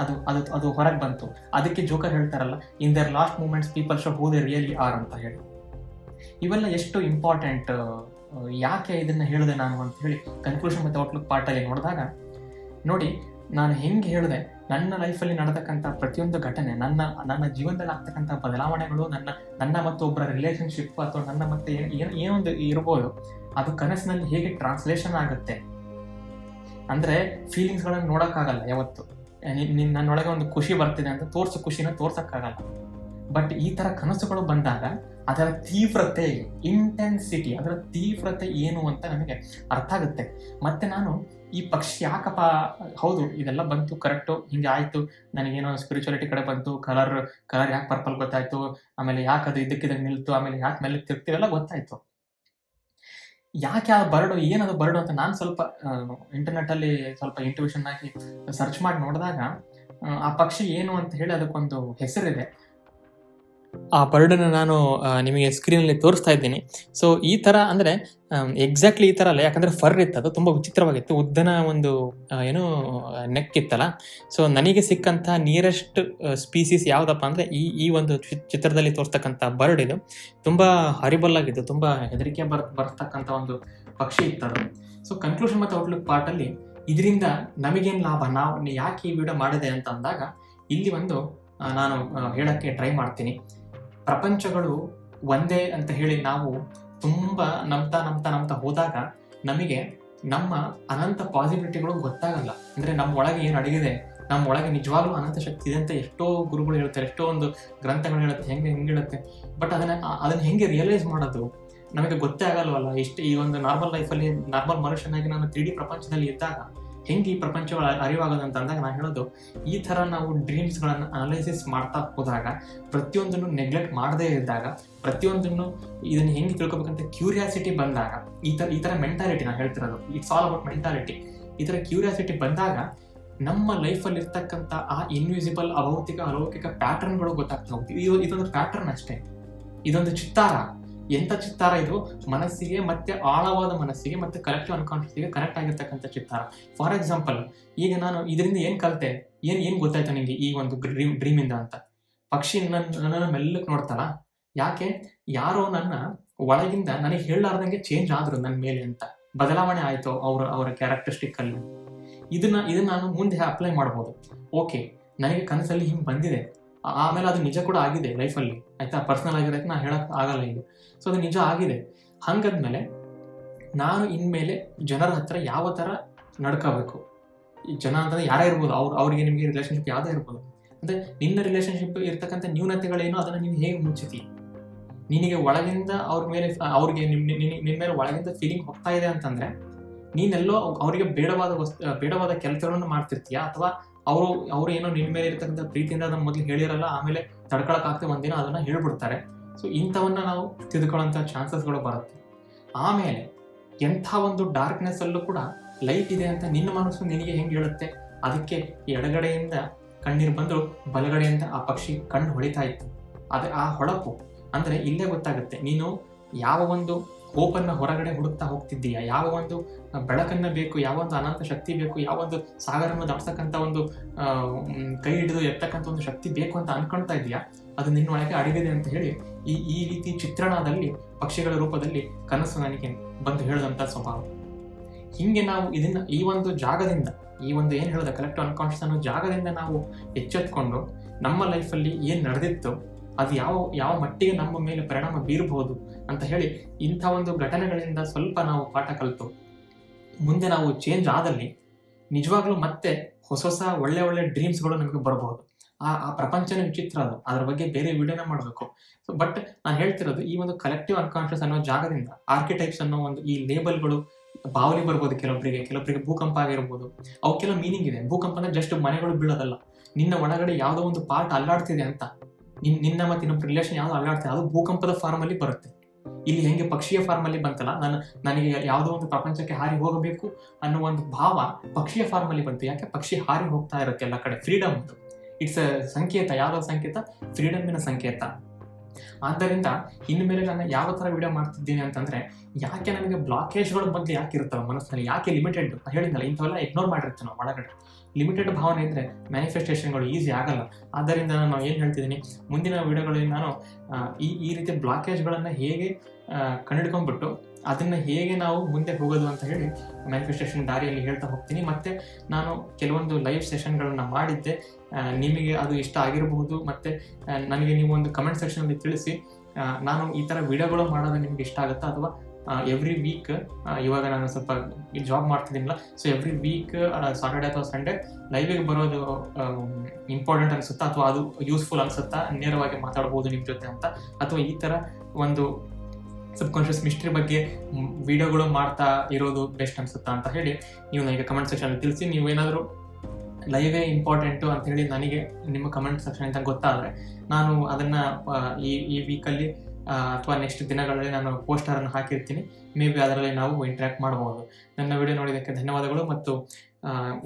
ಅದು ಅದು ಅದು ಹೊರಗೆ ಬಂತು. ಅದಕ್ಕೆ ಜೋಕರ್ ಹೇಳ್ತಾರಲ್ಲ, in their last moments people show who they really are ಅಂತ ಹೇಳಿ. ಇವೆಲ್ಲ ಎಷ್ಟು ಇಂಪಾರ್ಟೆಂಟ್ ಯಾಕೆ ಇದನ್ನ ಹೇಳಿದೆ ನಾನು ಅಂತ ಹೇಳಿ ಕನ್ಕ್ಲೂಷನ್ ಮತ್ತು ಔಟ್ಲುಕ್ ಪಾರ್ಟಲ್ಲಿ ನೋಡಿದಾಗ, ನೋಡಿ, ನಾನು ಹೆಂಗೆ ಹೇಳಿದೆ, ನನ್ನ ಲೈಫಲ್ಲಿ ನಡೆತಕ್ಕಂಥ ಪ್ರತಿಯೊಂದು ಘಟನೆ, ನನ್ನ ನನ್ನ ಜೀವನದಲ್ಲಿ ಆಗ್ತಕ್ಕಂಥ ಬದಲಾವಣೆಗಳು, ನನ್ನ ನನ್ನ ಮತ್ತು ಒಬ್ಬರ ರಿಲೇಶನ್ಶಿಪ್ ಅಥವಾ ನನ್ನ ಮತ್ತೆ ಏನ್, ಏನೊಂದು ಇರ್ಬೋದು, ಅದು ಕನಸಿನಲ್ಲಿ ಹೇಗೆ ಟ್ರಾನ್ಸ್ಲೇಷನ್ ಆಗುತ್ತೆ, ಅಂದ್ರೆ ಫೀಲಿಂಗ್ಸ್ಗಳನ್ನು ನೋಡೋಕ್ಕಾಗಲ್ಲ ಯಾವತ್ತು. ನಿನ್- ನಿನ್ ನನ್ನೊಳಗೆ ಒಂದು ಖುಷಿ ಬರ್ತಿದೆ ಅಂತ ತೋರ್ಸೋ, ಖುಷಿನ ತೋರ್ಸಕ್ಕಾಗಲ್ಲ. ಬಟ್ ಈ ತರ ಕನಸುಗಳು ಬಂದಾಗ ಅದರ ತೀವ್ರತೆ ಇಂಟೆನ್ಸಿಟಿ ಅದರ ತೀವ್ರತೆ ಏನು ಅಂತ ನನಗೆ ಅರ್ಥ ಆಗುತ್ತೆ. ಮತ್ತೆ ನಾನು ಈ ಪಕ್ಷಿ ಯಾಕಪ್ಪ, ಹೌದು, ಇದೆಲ್ಲ ಬಂತು ಕರೆಕ್ಟು ಹಿಂಗೆ ಆಯ್ತು, ನನಗೇನೋ ಸ್ಪಿರಿಚುಯಾಲಿಟಿ ಕಡೆ ಬಂತು ಕಲರ್ ಕಲರ್ ಯಾಕೆ ಪರ್ಪಲ್ ಗೊತ್ತಾಯ್ತು, ಆಮೇಲೆ ಯಾಕೆ ಅದು ಇದಕ್ಕಿದಂಗೆ ನಿಲ್ತು, ಆಮೇಲೆ ಯಾಕೆ ಮೇಲೆ ತಿರ್ತಿವೆಲ್ಲ ಗೊತ್ತಾಯ್ತು. ಯಾಕೆ ಆ ಬರಡು, ಏನದು ಬರ್ಡು ಅಂತ ನಾನು ಸ್ವಲ್ಪ ಇಂಟರ್ನೆಟ್ ಅಲ್ಲಿ ಸ್ವಲ್ಪ ಇಂಟ್ಯೂಷನ್ ಆಗಿ ಸರ್ಚ್ ಮಾಡಿ ನೋಡಿದಾಗ ಆ ಪಕ್ಷಿ ಏನು ಅಂತ ಹೇಳಿ ಅದಕ್ಕೊಂದು ಹೆಸರಿದೆ. ಆ ಬರ್ಡನ್ನು ನಾನು ನಿಮಗೆ ಸ್ಕ್ರೀನಲ್ಲಿ ತೋರಿಸ್ತಾ ಇದ್ದೀನಿ. ಸೊ ಈ ಥರ ಅಂದರೆ ಎಕ್ಸಾಕ್ಟ್ಲಿ ಈ ಥರ ಅಲ್ಲ. ಯಾಕಂದರೆ ಫರ್ ಇತ್ತು, ಅದು ತುಂಬ ವಿಚಿತ್ರವಾಗಿತ್ತು. ಉದ್ದನ ಒಂದು ಏನು ನೆಕ್ ಇತ್ತಲ್ಲ. ಸೊ ನನಗೆ ಸಿಕ್ಕಂಥ ನಿಯರೆಸ್ಟ್ ಸ್ಪೀಸೀಸ್ ಯಾವುದಪ್ಪ ಅಂದರೆ, ಈ ಈ ಒಂದು ಚಿತ್ರದಲ್ಲಿ ತೋರಿಸ್ತಕ್ಕಂಥ ಬರ್ಡ್ ಇದು. ತುಂಬ ಹರಿಬಲ್ ಆಗಿದ್ದು, ತುಂಬ ಹೆದರಿಕೆ ಬರ್ ಬರ್ತಕ್ಕಂಥ ಒಂದು ಪಕ್ಷಿ ಇತ್ತದು ಸೊ ಕನ್ಕ್ಲೂಷನ್ ಮತ್ತು ಔಟ್ಲುಕ್ ಪಾರ್ಟಲ್ಲಿ ಇದರಿಂದ ನಮಗೇನು ಲಾಭ? ನಾವು ಯಾಕೆ ಈ ವಿಡಿಯೋ ಮಾಡಿದೆ ಅಂತ ಅಂದಾಗ ಇಲ್ಲಿ ಒಂದು ನಾನು ಹೇಳಕ್ಕೆ ಟ್ರೈ ಮಾಡ್ತೀನಿ. ಪ್ರಪಂಚಗಳು ಒಂದೇ ಅಂತ ಹೇಳಿ ನಾವು ತುಂಬ ನಂಬ್ತಾ ನಂಬ್ತಾ ನಂಬ್ತಾ ಹೋದಾಗ ನಮಗೆ ನಮ್ಮ ಅನಂತ ಪಾಸಿಬಿಲಿಟಿಗಳು ಗೊತ್ತಾಗಲ್ಲ. ಅಂದ್ರೆ ನಮ್ಮ ಒಳಗೆ ಏನು ಅಡಗಿದೆ, ನಮ್ಮ ಒಳಗೆ ನಿಜವಾಗ್ಲೂ ಅನಂತ ಶಕ್ತಿ ಇದೆ ಅಂತ ಎಷ್ಟೋ ಗುರುಗಳು ಹೇಳ್ತಾರೆ ಎಷ್ಟೋ ಒಂದು ಗ್ರಂಥಗಳು ಹೇಳುತ್ತೆ ಹೆಂಗೆ ಹೆಂಗೆ ಹೇಳುತ್ತೆ. ಬಟ್ ಅದನ್ನ ಅದನ್ನ ಹೆಂಗೆ ರಿಯಲೈಸ್ ಮಾಡೋದು, ನಮಗೆ ಗೊತ್ತೇ ಆಗಲ್ವಲ್ಲ. ಇಷ್ಟು ಈ ಒಂದು ನಾರ್ಮಲ್ ಲೈಫಲ್ಲಿ ನಾರ್ಮಲ್ ಮನುಷ್ಯನಾಗಿ ನಾನು ತ್ರೀ ಡಿ ಪ್ರಪಂಚದಲ್ಲಿ ಇದ್ದಾಗ ಹೆಂಗೆ ಈ ಪ್ರಪಂಚಗಳ ಅರಿವಾಗೋದು ಅಂತ ಅಂದಾಗ ನಾನು ಹೇಳೋದು, ಈ ಥರ ನಾವು ಡ್ರೀಮ್ಸ್ಗಳನ್ನು ಅನಲೈಸಿಸ್ ಮಾಡ್ತಾ ಹೋದಾಗ, ಪ್ರತಿಯೊಂದನ್ನು ನೆಗ್ಲೆಕ್ಟ್ ಮಾಡದೇ ಇದ್ದಾಗ, ಪ್ರತಿಯೊಂದನ್ನು ಇದನ್ನು ಹೆಂಗೆ ತಿಳ್ಕೊಬೇಕಂತ ಕ್ಯೂರಿಯಾಸಿಟಿ ಬಂದಾಗ, ಈ ಥರ ಈ ಥರ ಮೆಂಟಾಲಿಟಿ ನಾನು ಹೇಳ್ತಿರೋದು ಇಟ್ಸ್ ಆಲ್ ಅಬೌಟ್ ಮೆಂಟಾಲಿಟಿ ಈ ಥರ ಕ್ಯೂರಿಯಾಸಿಟಿ ಬಂದಾಗ, ನಮ್ಮ ಲೈಫಲ್ಲಿ ಇರ್ತಕ್ಕಂಥ ಆ ಇನ್ವಿಸಿಬಲ್ ಅಭೌತಿಕ ಅಲೌಕಿಕ ಪ್ಯಾಟರ್ನ್ಗಳು ಗೊತ್ತಾಗ್ತಾ ಹೋಗ್ತೀವಿ. ಇದು ಇದೊಂದು ಪ್ಯಾಟರ್ನ್ ಅಷ್ಟೇ. ಇದೊಂದು ಚಿತ್ತಾರ. ಎಂಥ ಚಿತ್ತಾರ ಇದು? ಮನಸ್ಸಿಗೆ ಮತ್ತೆ ಆಳವಾದ ಮನಸ್ಸಿಗೆ ಮತ್ತೆ ಕಲೆಕ್ಟಿವ್ ಅನ್ಕಾನ್ಷಿಯಸ್ಗೆ ಕನೆಕ್ಟ್ ಆಗಿರ್ತಕ್ಕಂಥ ಚಿತ್ತಾರ. ಫಾರ್ ಎಕ್ಸಾಂಪಲ್ ಈಗ ನಾನು ಇದರಿಂದ ಏನು ಕಲಿತೆ? ಏನು ಏನು ಗೊತ್ತಾಯ್ತು ನನಗೆ ಈ ಒಂದು ಡ್ರೀಮ್ ಡ್ರೀಮಿಂದ ಅಂತ? ಪಕ್ಷಿ ನನ್ನ ನನ್ನನ್ನು ಮೆಲ್ಲಕ್ಕೆ ಯಾಕೆ? ಯಾರೋ ನನ್ನ ಒಳಗಿಂದ ನನಗೆ ಹೇಳಲಾರ್ದಂಗೆ ಚೇಂಜ್ ಆದ್ರು ನನ್ನ ಮೇಲೆ ಅಂತ. ಬದಲಾವಣೆ ಆಯ್ತು ಅವರ ಅವರ ಕ್ಯಾರೆಕ್ಟರಿಸ್ಟಿಕ್ ಅಲ್ಲಿ. ಇದನ್ನ ಇದನ್ನ ನಾನು ಮುಂದೆ ಅಪ್ಲೈ ಮಾಡ್ಬೋದು. ಓಕೆ ನನಗೆ ಕನಸಲ್ಲಿ ಹಿಂಗೆ ಬಂದಿದೆ. ಆಮೇಲೆ ಅದು ನಿಜ ಕೂಡ ಆಗಿದೆ ಲೈಫಲ್ಲಿ. ಆಯ್ತಾ? ಪರ್ಸನಲ್ ಆಗಿರೋದಕ್ಕೆ ನಾನು ಹೇಳಕ್ ಆಗಲ್ಲ ಇದು ಸೊ ಅದು ನಿಜ ಆಗಿದೆ. ಹಂಗಾದ್ಮೇಲೆ ನಾನು ಇನ್ಮೇಲೆ ಜನರ ಹತ್ರ ಯಾವ ಥರ ನಡ್ಕೋಬೇಕು? ಈ ಜನ ಅಂತಂದ್ರೆ ಯಾರೇ ಇರ್ಬೋದು, ಅವ್ರು, ಅವರಿಗೆ ನಿಮಗೆ ರಿಲೇಶನ್ಶಿಪ್ ಯಾವುದೇ ಇರ್ಬೋದು. ಅಂದ್ರೆ ನಿನ್ನ ರಿಲೇಶನ್ಶಿಪ್ ಇರ್ತಕ್ಕಂಥ ನ್ಯೂನತೆಗಳೇನು ಅದನ್ನು ನೀನು ಹೇಗೆ ಮುಚ್ಚಿತಿ? ನಿನಗೆ ಒಳಗಿಂದ ಅವ್ರ ಮೇಲೆ, ಅವ್ರಿಗೆ ನಿಮ್ಮ ನಿನ್- ನಿನ್ ಮೇಲೆ ಒಳಗಿಂದ ಫೀಲಿಂಗ್ ಹೋಗ್ತಾ ಇದೆ ಅಂತಂದ್ರೆ ನೀನೆಲ್ಲೋ ಅವರಿಗೆ ಬೇಡವಾದ ವಸ್ತು, ಬೇಡವಾದ ಕೆಲಸಗಳನ್ನು ಮಾಡ್ತಿರ್ತೀಯ ಅಥವಾ ಅವರು ಅವರು ಏನೋ ನಿನ್ನ ಮೇಲೆ ಇರ್ತಕ್ಕಂಥ ಪ್ರೀತಿಯಿಂದ ಅದನ್ನ ಮೊದಲು ಹೇಳಿರಲ್ಲ, ಆಮೇಲೆ ತಡ್ಕೊಳಕ್ಕಾಗ್ತದೆ ಒಂದಿನ ಅದನ್ನ ಹೇಳ್ಬಿಡ್ತಾರೆ. ಸೊ ಇಂಥವನ್ನ ನಾವು ತಿದ್ಕೊಳ್ಳೋಂಥ ಚಾನ್ಸಸ್ಗಳು ಬರುತ್ತೆ. ಆಮೇಲೆ ಎಂಥ ಒಂದು ಡಾರ್ಕ್ನೆಸ್ ಅಲ್ಲೂ ಕೂಡ ಲೈಟ್ ಇದೆ ಅಂತ ನಿನ್ನ ಮನಸ್ಸು ನಿನಗೆ ಹೆಂಗೆ ಹೇಳುತ್ತೆ? ಅದಕ್ಕೆ ಎಡಗಡೆಯಿಂದ ಕಣ್ಣೀರು ಬಂದು ಬಲಗಡೆಯಿಂದ ಆ ಪಕ್ಷಿ ಕಣ್ಣು ಹೊಳಿತಾ ಇತ್ತು. ಅದೇ ಆ ಹೊಳಪು. ಅಂದ್ರೆ ಇಲ್ಲೇ ಗೊತ್ತಾಗುತ್ತೆ, ನೀನು ಯಾವ ಒಂದು ಹೋಪನ್ನ ಹೊರಗಡೆ ಹುಡುಕ್ತಾ ಹೋಗ್ತಿದ್ದೀಯಾ? ಯಾವ ಒಂದು ಬೆಳಕನ್ನ ಬೇಕು, ಯಾವ ಒಂದು ಅನಂತ ಶಕ್ತಿ ಬೇಕು, ಯಾವ ಒಂದು ಸಾಗರವನ್ನು ದಾಟ್ಸಕ್ಕಂತ ಒಂದು ಕೈ ಹಿಡಿದು ಎತ್ತಕ್ಕಂಥ ಒಂದು ಶಕ್ತಿ ಬೇಕು ಅಂತ ಅನ್ಕೊಳ್ತಾ ಇದೀಯಾ ಅದು ನಿನ್ನೊಳಗೆ ಅಡಗಿದೆ ಅಂತ ಹೇಳಿ ಈ ಈ ರೀತಿ ಚಿತ್ರಣದಲ್ಲಿ, ಪಕ್ಷಿಗಳ ರೂಪದಲ್ಲಿ ಕನಸು ನನಗೆ ಬಂದು ಹೇಳದಂತ ಸ್ವಭಾವ. ಹಿಂಗೆ ನಾವು ಇದನ್ನ, ಈ ಒಂದು ಜಾಗದಿಂದ, ಈ ಒಂದು ಏನು ಹೇಳೋದು ಕಲೆಕ್ಟಿವ್ ಅನ್ಕಾನ್ಶಿಯಸ್ ಅನ್ನೋ ಜಾಗದಿಂದ ನಾವು ಎಚ್ಚೆತ್ಕೊಂಡು ನಮ್ಮ ಲೈಫಲ್ಲಿ ಏನು ನಡೆದಿತ್ತು ಅದು ಯಾವ ಯಾವ ಮಟ್ಟಿಗೆ ನಮ್ಮ ಮೇಲೆ ಪರಿಣಾಮ ಬೀರಬಹುದು ಅಂತ ಹೇಳಿ ಇಂಥ ಒಂದು ಘಟನೆಗಳಿಂದ ಸ್ವಲ್ಪ ನಾವು ಪಾಠ ಕಲಿತು. ಮುಂದೆ ನಾವು ಚೇಂಜ್ ಆದಲ್ಲಿ ನಿಜವಾಗ್ಲೂ ಮತ್ತೆ ಹೊಸ ಹೊಸ ಒಳ್ಳೆ ಒಳ್ಳೆ ಡ್ರೀಮ್ಸ್ಗಳು ನಮಗೆ ಬರಬಹುದು. ಆ ಆ ಪ್ರಪಂಚನೇ ವಿಚಿತ್ರ ಅದು. ಅದ್ರ ಬಗ್ಗೆ ಬೇರೆ ವಿಡಿಯೋನ ಮಾಡಬೇಕು. ಸೊ ಬಟ್ ನಾನು ಹೇಳ್ತಿರೋದು ಈ ಒಂದು ಕಲೆಕ್ಟಿವ್ ಅನ್ಕಾನ್ಶಿಯಸ್ ಅನ್ನೋ ಜಾಗದಿಂದ ಆರ್ಕಿಟೈಪ್ಸ್ ಅನ್ನೋ ಒಂದು ಈ ಲೇಬಲ್ಗಳು ಬಾವಲಿ ಬರ್ಬೋದು ಕೆಲವೊಬ್ಬರಿಗೆ ಕೆಲವೊಬ್ಬರಿಗೆ ಭೂಕಂಪ ಆಗಿರ್ಬೋದು. ಅವಕ್ಕೆಲ್ಲ ಮೀನಿಂಗ್ ಇದೆ. ಭೂಕಂಪ ಅಂದ್ರೆ ಜಸ್ಟ್ ಮನೆಗಳು ಬೀಳೋದಲ್ಲ. ನಿನ್ನ ಒಳಗಡೆ ಯಾವುದೋ ಒಂದು ಪಾರ್ಟ್ ಅಲ್ಲಾಡ್ತಿದೆ ಅಂತ. ನಿನ್ ನಿನ್ನ ಮತ್ತೆ ಇನ್ನೊಬ್ಬ ರಿಲೇಷನ್ ಯಾವ್ದು ಅಲ್ಲಾಡ್ತಿದೆ ಅದು ಭೂಕಂಪದ ಫಾರ್ಮ್ ಅಲ್ಲಿ ಬರುತ್ತೆ. ಇಲ್ಲಿ ಹೆಂಗೆ ಪಕ್ಷಿಯ ಫಾರ್ಮ್ ಅಲ್ಲಿ ಬಂತಲ್ಲ, ನಾನು ನನಗೆ ಯಾವುದೋ ಒಂದು ಪ್ರಪಂಚಕ್ಕೆ ಹಾರಿ ಹೋಗಬೇಕು ಅನ್ನೋ ಒಂದು ಭಾವ ಪಕ್ಷಿಯ ಫಾರ್ಮ್ ಅಲ್ಲಿ ಬಂತು. ಯಾಕೆ? ಪಕ್ಷಿ ಹಾರಿ ಹೋಗ್ತಾ ಇರುತ್ತೆ ಎಲ್ಲ ಕಡೆ. ಫ್ರೀಡಮ್ ಇಟ್ಸ್ ಸಂಕೇತ. ಯಾವ್ದೋ ಸಂಕೇತ? ಫ್ರೀಡಮ್ಮಿನ ಸಂಕೇತ. ಆದ್ದರಿಂದ ಇನ್ಮೇಲೆ ನಾನು ಯಾವ ತರ ವಿಡಿಯೋ ಮಾಡ್ತಿದ್ದೀನಿ ಅಂತಂದ್ರೆ ಯಾಕೆ ನನಗೆ ಬ್ಲಾಕೇಜ್ಗಳು ಬಗ್ಗೆ ಯಾಕೆ ಇರ್ತವೆ ಮನಸ್ಸಿನಲ್ಲಿ? ಯಾಕೆ ಲಿಮಿಟೆಡ್ ಹೇಳಿದ್ನಲ್ಲ ಇಂಥವೆಲ್ಲ ಇಗ್ನೋರ್ ಮಾಡಿರ್ತೀವಿ ನಾವು ಒಳಗಡೆ. ಲಿಮಿಟೆಡ್ ಭಾವನೆ ಇದ್ರೆ ಮ್ಯಾನಿಫೆಸ್ಟೇಷನ್ಗಳು ಈಸಿ ಆಗಲ್ಲ. ಆದ್ದರಿಂದ ನಾನು ಏನು ಹೇಳ್ತಿದ್ದೀನಿ ಮುಂದಿನ ವಿಡಿಯೋಗಳಲ್ಲಿ ನಾನು ಈ ಈ ರೀತಿ ಬ್ಲಾಕೇಜ್ಗಳನ್ನು ಹೇಗೆ ಆ, ಕಂಡುಹಿಡ್ಕೊಂಡ್ಬಿಟ್ಟು ಅದನ್ನ ಹೇಗೆ ನಾವು ಮುಂದೆ ಹೋಗೋದು ಅಂತ ಹೇಳಿ ಮ್ಯಾನಿಫೆಸ್ಟೇಷನ್ ದಾರಿಯಲ್ಲಿ ಹೇಳ್ತಾ ಹೋಗ್ತೀನಿ. ಮತ್ತೆ ನಾನು ಕೆಲವೊಂದು ಲೈವ್ ಸೆಷನ್ಗಳನ್ನು ಮಾಡಿದ್ದೆ. ನಿಮಗೆ ಅದು ಇಷ್ಟ ಆಗಿರಬಹುದು. ಮತ್ತೆ ನನಗೆ ನೀವು ಒಂದು ಕಮೆಂಟ್ ಸೆಕ್ಷನಲ್ಲಿ ತಿಳಿಸಿ ನಾನು ಈ ಥರ ವಿಡಿಯೋಗಳು ಮಾಡೋದು ನಿಮ್ಗೆ ಇಷ್ಟ ಆಗುತ್ತಾ? ಅಥವಾ ಎವ್ರಿ ವೀಕ್ ಇವಾಗ ನಾನು ಸ್ವಲ್ಪ ಜಾಬ್ ಮಾಡ್ತಿದ್ದೀನಲ್ಲ ಸೊ ಎವ್ರಿ ವೀಕ್ ಸಾಟರ್ಡೆ ಅಥವಾ ಸಂಡೇ ಲೈವಿಗೆ ಬರೋದು ಇಂಪಾರ್ಟೆಂಟ್ ಅನಿಸುತ್ತಾ? ಅಥವಾ ಅದು ಯೂಸ್ಫುಲ್ ಅನ್ಸುತ್ತಾ? ನೇರವಾಗಿ ಮಾತಾಡ್ಬೋದು ನಿಮ್ಮ ಜೊತೆ ಅಂತ? ಅಥವಾ ಈ ಥರ ಒಂದು ಸಬ್ಕಾನ್ಷಿಯಸ್ ಮಿಸ್ಟ್ರಿ ಬಗ್ಗೆ ವಿಡಿಯೋಗಳು ಮಾಡ್ತಾ ಇರೋದು ಬೆಸ್ಟ್ ಅನ್ಸುತ್ತಾ ಅಂತ ಹೇಳಿ ನೀವು ನನಗೆ ಕಮೆಂಟ್ ಸೆಕ್ಷನ್ ತಿಳಿಸಿ. ನೀವೇನಾದರೂ ಲೈವೇ ಇಂಪಾರ್ಟೆಂಟು ಅಂತ ಹೇಳಿ ನನಗೆ ನಿಮ್ಮ ಕಮೆಂಟ್ ಸೆಕ್ಷನ್ ಅಂತ ಗೊತ್ತಾದರೆ ನಾನು ಅದನ್ನು ಈ ಈ ವೀಕಲ್ಲಿ ಅಥವಾ ನೆಕ್ಸ್ಟ್ ದಿನಗಳಲ್ಲಿ ನಾನು ಪೋಸ್ಟರನ್ನು ಹಾಕಿರ್ತೀನಿ. ಮೇ ಬಿ ಅದರಲ್ಲಿ ನಾವು ಇಂಟ್ರ್ಯಾಕ್ಟ್ ಮಾಡಬಹುದು ನನ್ನ ವಿಡಿಯೋ ನೋಡಿದ್ದಕ್ಕೆ ಧನ್ಯವಾದಗಳು ಮತ್ತು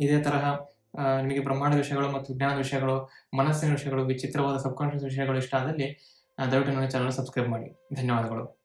ಇದೇ ತರಹ ನಿಮಗೆ ಬ್ರಹ್ಮಾಂಡ ವಿಷಯಗಳು ಮತ್ತು ಜ್ಞಾನದ ವಿಷಯಗಳು, ಮನಸ್ಸಿನ ವಿಷಯಗಳು, ವಿಚಿತ್ರವಾದ ಸಬ್ಕಾನ್ಷಿಯಸ್ ವಿಷಯಗಳು ಇಷ್ಟ ಆದಲ್ಲಿ ದಯವಿಟ್ಟು ನನ್ನ ಚಾನಲ್ ಸಬ್ಸ್ಕ್ರೈಬ್ ಮಾಡಿ. ಧನ್ಯವಾದಗಳು.